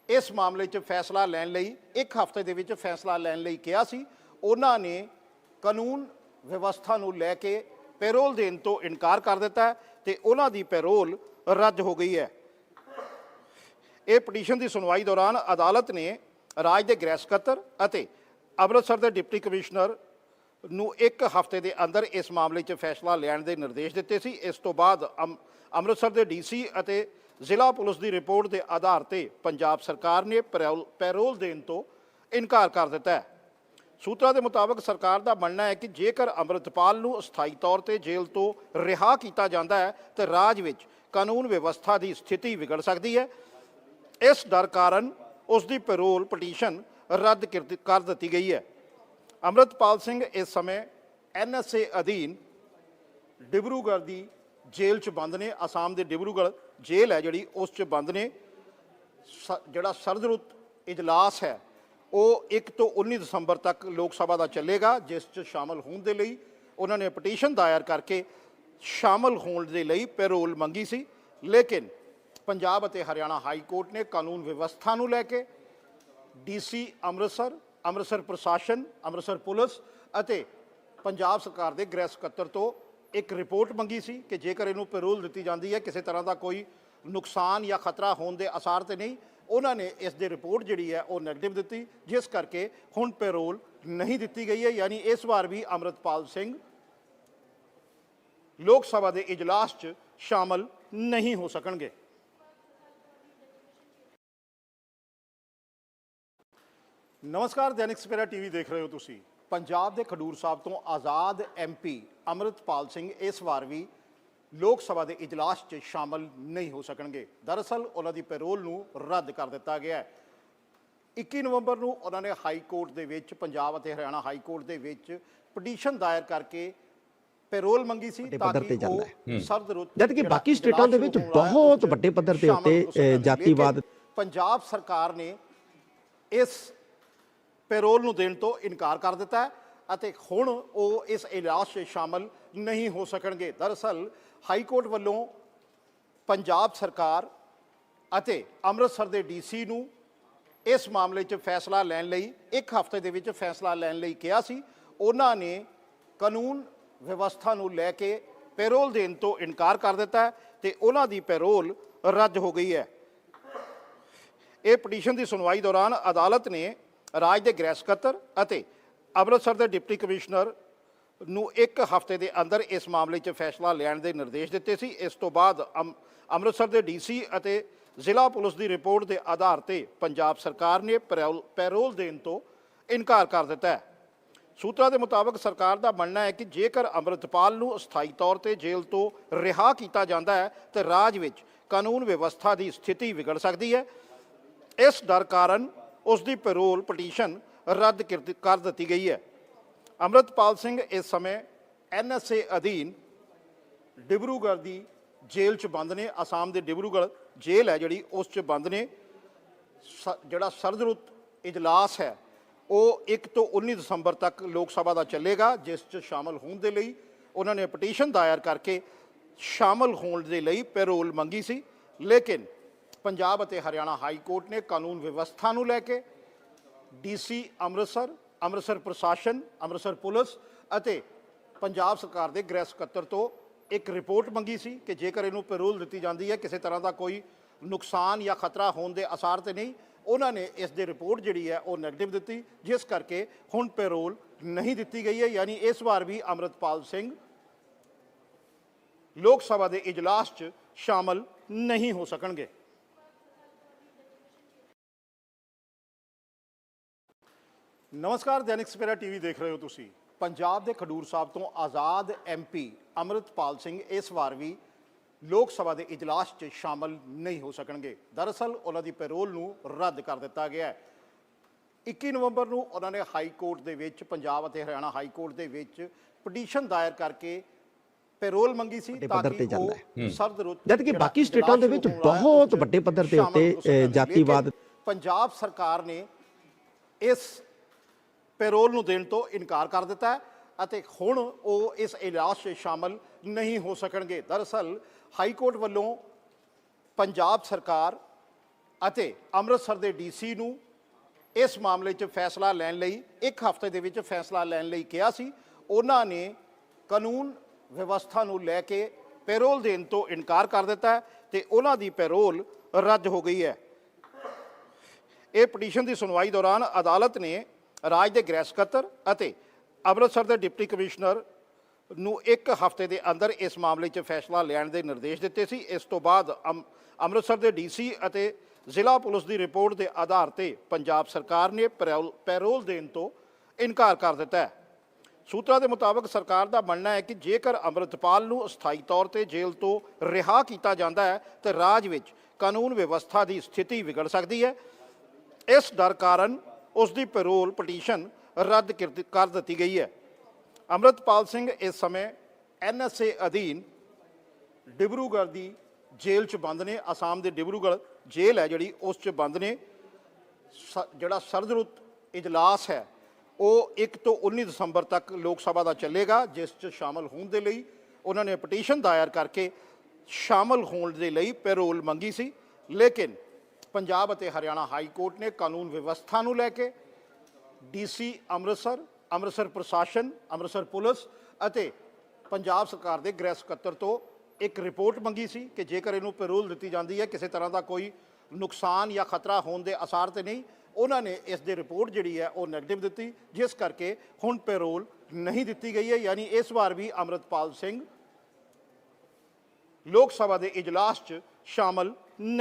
ਇਸ ਮਾਮਲੇ 'ਚ ਫੈਸਲਾ ਲੈਣ ਲਈ, ਇੱਕ ਹਫ਼ਤੇ ਦੇ ਵਿੱਚ ਫੈਸਲਾ ਲੈਣ ਲਈ ਕਿਹਾ ਸੀ। ਉਹਨਾਂ ਨੇ ਕਾਨੂੰਨ ਵਿਵਸਥਾ ਨੂੰ ਲੈ ਕੇ ਪੈਰੋਲ ਦੇਣ ਤੋਂ ਇਨਕਾਰ ਕਰ ਦਿੱਤਾ ਹੈ ਤੇ ਉਹਨਾਂ ਦੀ ਪੈਰੋਲ ਰੱਦ ਹੋ ਗਈ ਹੈ। ਇਹ ਪਟੀਸ਼ਨ ਦੀ ਸੁਣਵਾਈ ਦੌਰਾਨ ਅਦਾਲਤ ਨੇ ਰਾਜ ਦੇ ਗ੍ਰਹਿ ਸਕੱਤਰ ਅਤੇ ਅੰਮ੍ਰਿਤਸਰ ਦੇ ਡਿਪਟੀ ਕਮਿਸ਼ਨਰ ਨੂੰ ਇੱਕ ਹਫ਼ਤੇ ਦੇ ਅੰਦਰ ਇਸ ਮਾਮਲੇ 'ਚ ਫੈਸਲਾ ਲੈਣ ਦੇ ਨਿਰਦੇਸ਼ ਦਿੱਤੇ ਸੀ। ਇਸ ਤੋਂ ਬਾਅਦ ਅੰਮ- ਅੰਮ੍ਰਿਤਸਰ ਦੇ ਡੀਸੀ ਅਤੇ ਜ਼ਿਲ੍ਹਾ ਪੁਲਿਸ ਦੀ ਰਿਪੋਰਟ ਦੇ ਆਧਾਰ ਤੇ ਪੰਜਾਬ ਸਰਕਾਰ ਨੇ ਪੈਰੋਲ- ਪੈਰੋਲ ਦੇਣ ਤੋਂ ਇਨਕਾਰ ਕਰ ਦਿੱਤਾ ਹੈ। ਸੂਤਰਾਂ ਦੇ ਮੁਤਾਬਕ ਸਰਕਾਰ ਦਾ ਮੰਨਣਾ ਹੈ ਕਿ ਜੇਕਰ ਅੰਮ੍ਰਿਤਪਾਲ ਨੂੰ ਅਸਥਾਈ ਤੌਰ ਤੇ ਜੇਲ੍ਹ ਤੋਂ ਰਿਹਾ ਕੀਤਾ ਜਾਂਦਾ ਹੈ, ਤਾਂ ਰਾਜ ਵਿੱਚ ਕਾਨੂੰਨ ਵਿਵਸਥਾ ਦੀ ਸਥਿਤੀ ਵਿਗੜ ਸਕਦੀ ਹੈ। ਇਸ ਡਰ ਕਾਰਨ ਉਸ ਦੀ ਪੈਰੋਲ ਪਟੀਸ਼ਨ ਰੱਦ ਕਰ ਦਿੱਤੀ- ਗਈ ਹੈ। ਅੰਮ੍ਰਿਤਪਾਲ ਸਿੰਘ ਇਸ ਸਮੇਂ ਐਨਐਸਏ ਅਧੀਨ ਡਿਬਰੂਗੜ੍ਹ ਦੀ ਜੇਲ੍ਹ 'ਚ ਬੰਦ ਨੇ, ਅਸਾਮ ਦੇ ਡਿਬਰੂਗੜ੍ਹ ਜੇਲ੍ਹ ਹੈ ਜਿਹੜੀ, ਉਸ 'ਚ ਬੰਦ ਨੇ। ਸ- ਜਿਹੜਾ ਸਰਦਰੁੱਤ ਇਜਲਾਸ ਹੈ, ਉਹ 1 ਤੋਂ 19 ਦਸੰਬਰ ਤੱਕ ਲੋਕ ਸਭਾ ਦਾ ਚੱਲੇਗਾ, ਜਿਸ 'ਚ ਸ਼ਾਮਲ ਹੋਣ ਦੇ ਲਈ ਉਹਨਾਂ ਨੇ ਪਟੀਸ਼ਨ ਦਾਇਰ ਕਰਕੇ ਸ਼ਾਮਲ ਹੋਣ ਦੇ ਲਈ ਪੈਰੋਲ ਮੰਗੀ ਸੀ। ਲੇਕਿਨ ਪੰਜਾਬ ਅਤੇ ਹਰਿਆਣਾ ਹਾਈ ਕੋਰਟ ਨੇ ਕਾਨੂੰਨ ਵਿਵਸਥਾ ਨੂੰ ਲੈ ਕੇ ਡੀਸੀ ਅੰਮ੍ਰਿਤਸਰ ਅੰਮ੍ਰਿਤਸਰ ਪ੍ਰਸ਼ਾਸਨ, ਅੰਮ੍ਰਿਤਸਰ ਪੁਲਿਸ ਅਤੇ ਪੰਜਾਬ ਸਰਕਾਰ ਦੇ ਗ੍ਰਹਿ ਸਕੱਤਰ ਤੋਂ ਇੱਕ ਰਿਪੋਰਟ ਮੰਗੀ ਸੀ ਕਿ ਜੇਕਰ ਇਹਨੂੰ ਪੈਰੋਲ ਦਿੱਤੀ ਜਾਂਦੀ ਹੈ, ਕਿਸੇ ਤਰ੍ਹਾਂ ਦਾ ਕੋਈ ਨੁਕਸਾਨ ਜਾਂ ਖਤਰਾ ਹੋਣ ਦੇ ਅਸਾਰ ਤੇ ਨਹੀਂ, ਉਹਨਾਂ ਨੇ ਇਸ ਦੀ ਰਿਪੋਰਟ ਜਿਹੜੀ ਹੈ ਉਹ ਨੈਗੇਟਿਵ ਦਿੱਤੀ, ਜਿਸ ਕਰਕੇ ਹੁਣ ਪੈਰੋਲ ਨਹੀਂ ਦਿੱਤੀ ਗਈ ਹੈ। ਯਾਨੀ ਇਸ ਵਾਰ ਵੀ ਅੰਮ੍ਰਿਤਪਾਲ ਸਿੰਘ ਲੋਕ ਸਭਾ ਦੇ ਇਜਲਾਸ 'ਚ ਸ਼ਾਮਲ ਨਹੀਂ ਹੋ ਸਕਣਗੇ। ਨਮਸਕਾਰ ਦੈਨਿਕ ਸਵੇਰਾ ਟੀਵੀ ਦੇਖ ਰਹੇ ਹੋ ਤੁਸੀਂ। ਪੰਜਾਬ ਦੇ ਖਡੂਰ ਸਾਹਿਬ ਤੋਂ ਆਜ਼ਾਦ ਐਮਪੀ ਅੰਮ੍ਰਿਤਪਾਲ ਸਿੰਘ ਇਸ ਵਾਰ ਵੀ ਲੋਕ ਸਭਾ ਦੇ ਇਜਲਾਸ 'ਚ ਸ਼ਾਮਲ ਨਹੀਂ ਹੋ ਸਕਣਗੇ। ਦਰਅਸਲ ਉਹਨਾਂ ਦੀ ਪੈਰੋਲ ਨੂੰ ਰੱਦ ਕਰ ਦਿੱਤਾ ਗਿਆ ਹੈ। 21 ਨਵੰਬਰ ਨੂੰ ਉਹਨਾਂ ਨੇ ਹਾਈ ਕੋਰਟ ਦੇ ਵਿੱਚ ਪੰਜਾਬ ਅਤੇ ਹਰਿਆਣਾ ਹਾਈ ਕੋਰਟ ਦੇ ਵਿੱਚ ਪਟੀਸ਼ਨ ਦਾਇਰ ਕਰਕੇ ਪੈਰੋਲ ਮੰਗੀ ਸੀ ਤਾਂ ਪੱਧਰ ਤੇ ਕਿ ਉਹ ਸਰਦ ਰੁੱਤ ਜਦ ਕਿ ਬਾਕੀ ਸਟੇਟਾਂ ਦੇ ਵਿੱਚ ਬਹੁਤ ਵੱਡੇ ਪੱਧਰ ਤੇ ਉੱਤੇ, ਜਾਤੀਵਾਦ- ਪੰਜਾਬ ਸਰਕਾਰ ਨੇ ਇਸ ਪੈਰੋਲ ਨੂੰ ਦੇਣ ਤੋਂ ਇਨਕਾਰ ਕਰ ਦਿੱਤਾ ਹੈ ਅਤੇ ਹੁਣ ਉਹ ਇਸ ਇਜਲਾਸ 'ਚ ਸ਼ਾਮਲ ਨਹੀਂ ਹੋ ਸਕਣਗੇ। ਦਰਅਸਲ, ਹਾਈ ਕੋਰਟ ਵੱਲੋਂ ਪੰਜਾਬ ਸਰਕਾਰ ਅਤੇ ਅੰਮ੍ਰਿਤਸਰ ਦੇ ਡੀਸੀ ਨੂੰ ਇਸ ਮਾਮਲੇ 'ਚ ਫੈਸਲਾ ਲੈਣ ਲਈ, ਇੱਕ ਹਫ਼ਤੇ ਦੇ ਵਿੱਚ ਫੈਸਲਾ ਲੈਣ ਲਈ ਕਿਹਾ ਸੀ। ਉਹਨਾਂ ਨੇ ਕਾਨੂੰਨ ਵਿਵਸਥਾ ਨੂੰ ਲੈ ਕੇ ਪੈਰੋਲ ਦੇਣ ਤੋਂ ਇਨਕਾਰ ਕਰ ਦਿੱਤਾ ਹੈ ਤੇ ਉਹਨਾਂ ਦੀ ਪੈਰੋਲ ਰੱਦ ਹੋ ਗਈ ਹੈ। ਇਹ ਪਟੀਸ਼ਨ ਦੀ ਸੁਣਵਾਈ ਦੌਰਾਨ ਅਦਾਲਤ ਨੇ ਰਾਜ ਦੇ ਗ੍ਰਹਿ ਸਕੱਤਰ ਅਤੇ ਅੰਮ੍ਰਿਤਸਰ ਦੇ ਡਿਪਟੀ ਕਮਿਸ਼ਨਰ ਨੂੰ ਇੱਕ ਹਫ਼ਤੇ ਦੇ ਅੰਦਰ ਇਸ ਮਾਮਲੇ 'ਚ ਫੈਸਲਾ ਲੈਣ ਦੇ ਨਿਰਦੇਸ਼ ਦਿੱਤੇ ਸੀ। ਇਸ ਤੋਂ ਬਾਅਦ ਅੰਮ- ਅੰਮ੍ਰਿਤਸਰ ਦੇ ਡੀਸੀ ਅਤੇ ਜ਼ਿਲ੍ਹਾ ਪੁਲਿਸ ਦੀ ਰਿਪੋਰਟ ਦੇ ਆਧਾਰ ਤੇ ਪੰਜਾਬ ਸਰਕਾਰ ਨੇ ਪੈਰੋਲ- ਪੈਰੋਲ ਦੇਣ ਤੋਂ ਇਨਕਾਰ ਕਰ ਦਿੱਤਾ ਹੈ। ਸੂਤਰਾਂ ਦੇ ਮੁਤਾਬਕ ਸਰਕਾਰ ਦਾ ਮੰਨਣਾ ਹੈ ਕਿ ਜੇਕਰ ਅੰਮ੍ਰਿਤਪਾਲ ਨੂੰ ਅਸਥਾਈ ਤੌਰ ਤੇ ਜੇਲ੍ਹ ਤੋਂ ਰਿਹਾ ਕੀਤਾ ਜਾਂਦਾ ਹੈ, ਤਾਂ ਰਾਜ ਵਿੱਚ ਕਾਨੂੰਨ ਵਿਵਸਥਾ ਦੀ ਸਥਿਤੀ ਵਿਗੜ ਸਕਦੀ ਹੈ। ਇਸ ਡਰ ਕਾਰਨ ਉਸ ਦੀ ਪੈਰੋਲ ਪਟੀਸ਼ਨ ਰੱਦ ਕਰ ਦਿੱਤੀ- ਗਈ ਹੈ। ਅੰਮ੍ਰਿਤਪਾਲ ਸਿੰਘ ਇਸ ਸਮੇਂ ਐਨਐਸਏ ਅਧੀਨ ਡਿਬਰੂਗੜ੍ਹ ਦੀ ਜੇਲ੍ਹ 'ਚ ਬੰਦ ਨੇ, ਅਸਾਮ ਦੇ ਡਿਬਰੂਗੜ੍ਹ ਜੇਲ੍ਹ ਹੈ ਜਿਹੜੀ, ਉਸ 'ਚ ਬੰਦ ਨੇ। ਸ- ਜਿਹੜਾ ਸਰਦਰੁੱਤ ਇਜਲਾਸ ਹੈ, ਉਹ 1 ਤੋਂ 19 ਦਸੰਬਰ ਤੱਕ ਲੋਕ ਸਭਾ ਦਾ ਚੱਲੇਗਾ, ਜਿਸ 'ਚ ਸ਼ਾਮਲ ਹੋਣ ਦੇ ਲਈ ਉਹਨਾਂ ਨੇ ਪਟੀਸ਼ਨ ਦਾਇਰ ਕਰਕੇ ਸ਼ਾਮਲ ਹੋਣ ਦੇ ਲਈ ਪੈਰੋਲ ਮੰਗੀ ਸੀ। ਲੇਕਿਨ ਪੰਜਾਬ ਅਤੇ ਹਰਿਆਣਾ ਹਾਈ ਕੋਰਟ ਨੇ ਕਾਨੂੰਨ ਵਿਵਸਥਾ ਨੂੰ ਲੈ ਕੇ ਡੀਸੀ, ਅੰਮ੍ਰਿਤਸਰ ਅੰਮ੍ਰਿਤਸਰ ਪ੍ਰਸ਼ਾਸਨ, ਅੰਮ੍ਰਿਤਸਰ ਪੁਲਿਸ ਅਤੇ ਪੰਜਾਬ ਸਰਕਾਰ ਦੇ ਗ੍ਰਹਿ ਸਕੱਤਰ ਤੋਂ ਇੱਕ ਰਿਪੋਰਟ ਮੰਗੀ ਸੀ ਕਿ ਜੇਕਰ ਇਹਨੂੰ ਪੈਰੋਲ ਦਿੱਤੀ ਜਾਂਦੀ ਹੈ, ਕਿਸੇ ਤਰ੍ਹਾਂ ਦਾ ਕੋਈ ਨੁਕਸਾਨ ਜਾਂ ਖਤਰਾ ਹੋਣ ਦੇ ਅਸਾਰ ਤੇ ਨਹੀਂ, ਉਹਨਾਂ ਨੇ ਇਸ ਦੀ ਰਿਪੋਰਟ ਜਿਹੜੀ ਹੈ ਉਹ ਨੈਗੇਟਿਵ ਦਿੱਤੀ, ਜਿਸ ਕਰਕੇ ਹੁਣ ਪੈਰੋਲ ਨਹੀਂ ਦਿੱਤੀ ਗਈ ਹੈ। ਯਾਨੀ ਇਸ ਵਾਰ ਵੀ ਅੰਮ੍ਰਿਤਪਾਲ ਸਿੰਘ ਲੋਕ ਸਭਾ ਦੇ ਇਜਲਾਸ 'ਚ ਸ਼ਾਮਲ ਨਹੀਂ ਹੋ ਸਕਣਗੇ। ਨਮਸਕਾਰ ਦੈਨਿਕ ਸਵੇਰਾ ਟੀਵੀ ਦੇਖ ਰਹੇ ਹੋ ਤੁਸੀਂ। ਪੰਜਾਬ ਦੇ ਖਡੂਰ ਸਾਹਿਬ ਤੋਂ ਆਜ਼ਾਦ ਐਮਪੀ ਅਮਰਿਤਪਾਲ ਸਿੰਘ ਇਸ ਵਾਰ ਵੀ ਲੋਕ ਸਭਾ ਦੇ ਇਜਲਾਸ 'ਚ ਸ਼ਾਮਲ ਨਹੀਂ ਹੋ ਸਕਣਗੇ। ਦਰਅਸਲ ਉਹਨਾਂ ਦੀ ਪੈਰੋਲ ਨੂੰ ਰੱਦ ਕਰ ਦਿੱਤਾ ਗਿਆ ਹੈ। 21 ਨਵੰਬਰ ਨੂੰ ਉਹਨਾਂ ਨੇ ਹਾਈ ਕੋਰਟ ਦੇ ਵਿੱਚ ਪੰਜਾਬ ਅਤੇ ਹਰਿਆਣਾ ਹਾਈ ਕੋਰਟ ਦੇ ਵਿੱਚ ਪਟੀਸ਼ਨ ਦਾਇਰ ਕਰਕੇ ਪੈਰੋਲ ਮੰਗੀ ਸੀ ਤਾਂ ਪੱਧਰ ਤੇ ਕਿ ਉਹ ਸਰਦ ਰੁੱਤ ਜਦ ਕਿ ਬਾਕੀ ਸਟੇਟਾਂ ਦੇ ਵਿੱਚ ਬਹੁਤ ਵੱਡੇ ਪੱਧਰ ਦੇ ਸ਼ਾਮਲ ਉੱਤੇ, ਜਾਤੀਵਾਦ- ਪੰਜਾਬ ਸਰਕਾਰ ਨੇ ਇਸ ਪੈਰੋਲ ਨੂੰ ਦੇਣ ਤੋਂ ਇਨਕਾਰ ਕਰ ਦਿੱਤਾ ਹੈ ਅਤੇ ਹੁਣ ਉਹ ਇਸ ਇਜਲਾਸ 'ਚ ਸ਼ਾਮਲ ਨਹੀਂ ਹੋ ਸਕਣਗੇ। ਦਰਅਸਲ, ਹਾਈ ਕੋਰਟ ਵੱਲੋਂ ਪੰਜਾਬ ਸਰਕਾਰ ਅਤੇ ਅੰਮ੍ਰਿਤਸਰ ਦੇ ਡੀਸੀ ਨੂੰ ਇਸ ਮਾਮਲੇ 'ਚ ਫੈਸਲਾ ਲੈਣ ਲਈ, ਇੱਕ ਹਫ਼ਤੇ ਦੇ ਵਿੱਚ ਫੈਸਲਾ ਲੈਣ ਲਈ ਕਿਹਾ ਸੀ। ਉਹਨਾਂ ਨੇ ਕਾਨੂੰਨ ਵਿਵਸਥਾ ਨੂੰ ਲੈ ਕੇ ਪੈਰੋਲ ਦੇਣ ਤੋਂ ਇਨਕਾਰ ਕਰ ਦਿੱਤਾ ਹੈ ਤੇ ਉਹਨਾਂ ਦੀ ਪੈਰੋਲ ਰੱਦ ਹੋ ਗਈ ਹੈ। ਇਹ ਪਟੀਸ਼ਨ ਦੀ ਸੁਣਵਾਈ ਦੌਰਾਨ ਅਦਾਲਤ ਨੇ ਰਾਜ ਦੇ ਗ੍ਰਹਿ ਸਕੱਤਰ ਅਤੇ ਅੰਮ੍ਰਿਤਸਰ ਦੇ ਡਿਪਟੀ ਕਮਿਸ਼ਨਰ ਨੂੰ ਇੱਕ ਹਫ਼ਤੇ ਦੇ ਅੰਦਰ ਇਸ ਮਾਮਲੇ 'ਚ ਫੈਸਲਾ ਲੈਣ ਦੇ ਨਿਰਦੇਸ਼ ਦਿੱਤੇ ਸੀ। ਇਸ ਤੋਂ ਬਾਅਦ ਅੰਮ- ਅੰਮ੍ਰਿਤਸਰ ਦੇ ਡੀਸੀ ਅਤੇ ਜ਼ਿਲ੍ਹਾ ਪੁਲਿਸ ਦੀ ਰਿਪੋਰਟ ਦੇ ਆਧਾਰ ਤੇ ਪੰਜਾਬ ਸਰਕਾਰ ਨੇ ਪੈਰੋਲ- ਪੈਰੋਲ ਦੇਣ ਤੋਂ ਇਨਕਾਰ ਕਰ ਦਿੱਤਾ ਹੈ। ਸੂਤਰਾਂ ਦੇ ਮੁਤਾਬਕ ਸਰਕਾਰ ਦਾ ਮੰਨਣਾ ਹੈ ਕਿ ਜੇਕਰ ਅੰਮ੍ਰਿਤਪਾਲ ਨੂੰ ਅਸਥਾਈ ਤੌਰ ਤੇ ਜੇਲ੍ਹ ਤੋਂ ਰਿਹਾ ਕੀਤਾ ਜਾਂਦਾ ਹੈ, ਤੇ ਰਾਜ ਵਿੱਚ ਕਾਨੂੰਨ ਵਿਵਸਥਾ ਦੀ ਸਥਿਤੀ ਵਿਗੜ ਸਕਦੀ ਹੈ। ਇਸ ਡਰ ਕਾਰਨ ਉਸ ਦੀ ਪੈਰੋਲ ਪਟੀਸ਼ਨ ਰੱਦ ਕਰ ਦਿੱਤੀ ਗਈ ਹੈ। ਅੰਮ੍ਰਿਤਪਾਲ ਸਿੰਘ ਇਸ ਸਮੇਂ ਐਨਐਸਏ ਅਧੀਨ ਡਿਬਰੂਗੜ੍ਹ ਦੀ ਜੇਲ੍ਹ 'ਚ ਬੰਦ ਨੇ, ਅਸਾਮ ਦੇ ਡਿਬਰੂਗੜ੍ਹ ਜੇਲ੍ਹ ਹੈ ਜਿਹੜੀ, ਉਸ 'ਚ ਬੰਦ ਨੇ। ਸ- ਜਿਹੜਾ ਸਰਦਰੁੱਤ ਇਜਲਾਸ ਹੈ, ਉਹ 1 ਤੋਂ 19 ਦਸੰਬਰ ਤੱਕ ਲੋਕ ਸਭਾ ਦਾ ਚੱਲੇਗਾ, ਜਿਸ 'ਚ ਸ਼ਾਮਲ ਹੋਣ ਦੇ ਲਈ ਉਹਨਾਂ ਨੇ ਪਟੀਸ਼ਨ ਦਾਇਰ ਕਰਕੇ ਸ਼ਾਮਲ ਹੋਣ ਦੇ ਲਈ ਪੈਰੋਲ ਮੰਗੀ ਸੀ। ਲੇਕਿਨ ਪੰਜਾਬ ਅਤੇ ਹਰਿਆਣਾ ਹਾਈ ਕੋਰਟ ਨੇ ਕਾਨੂੰਨ ਵਿਵਸਥਾ ਨੂੰ ਲੈ ਕੇ ਡੀਸੀ, ਅੰਮ੍ਰਿਤਸਰ ਅੰਮ੍ਰਿਤਸਰ ਪ੍ਰਸ਼ਾਸਨ, ਅੰਮ੍ਰਿਤਸਰ ਪੁਲਿਸ ਅਤੇ ਪੰਜਾਬ ਸਰਕਾਰ ਦੇ ਗ੍ਰਹਿ ਸਕੱਤਰ ਤੋਂ ਇੱਕ ਰਿਪੋਰਟ ਮੰਗੀ ਸੀ ਕਿ ਜੇਕਰ ਇਹਨੂੰ ਪੈਰੋਲ ਦਿੱਤੀ ਜਾਂਦੀ ਹੈ, ਕਿਸੇ ਤਰ੍ਹਾਂ ਦਾ ਕੋਈ ਨੁਕਸਾਨ ਜਾਂ ਖਤਰਾ ਹੋਣ ਦੇ ਅਸਾਰ ਤੇ ਨਹੀਂ, ਉਹਨਾਂ ਨੇ ਇਸ ਦੀ ਰਿਪੋਰਟ ਜਿਹੜੀ ਹੈ ਉਹ ਨੈਗੇਟਿਵ ਦਿੱਤੀ, ਜਿਸ ਕਰਕੇ ਹੁਣ ਪੈਰੋਲ ਨਹੀਂ ਦਿੱਤੀ ਗਈ ਹੈ। ਯਾਨੀ ਇਸ ਵਾਰ ਵੀ ਅੰਮ੍ਰਿਤਪਾਲ ਸਿੰਘ ਲੋਕ ਸਭਾ ਦੇ ਇਜਲਾਸ 'ਚ ਸ਼ਾਮਲ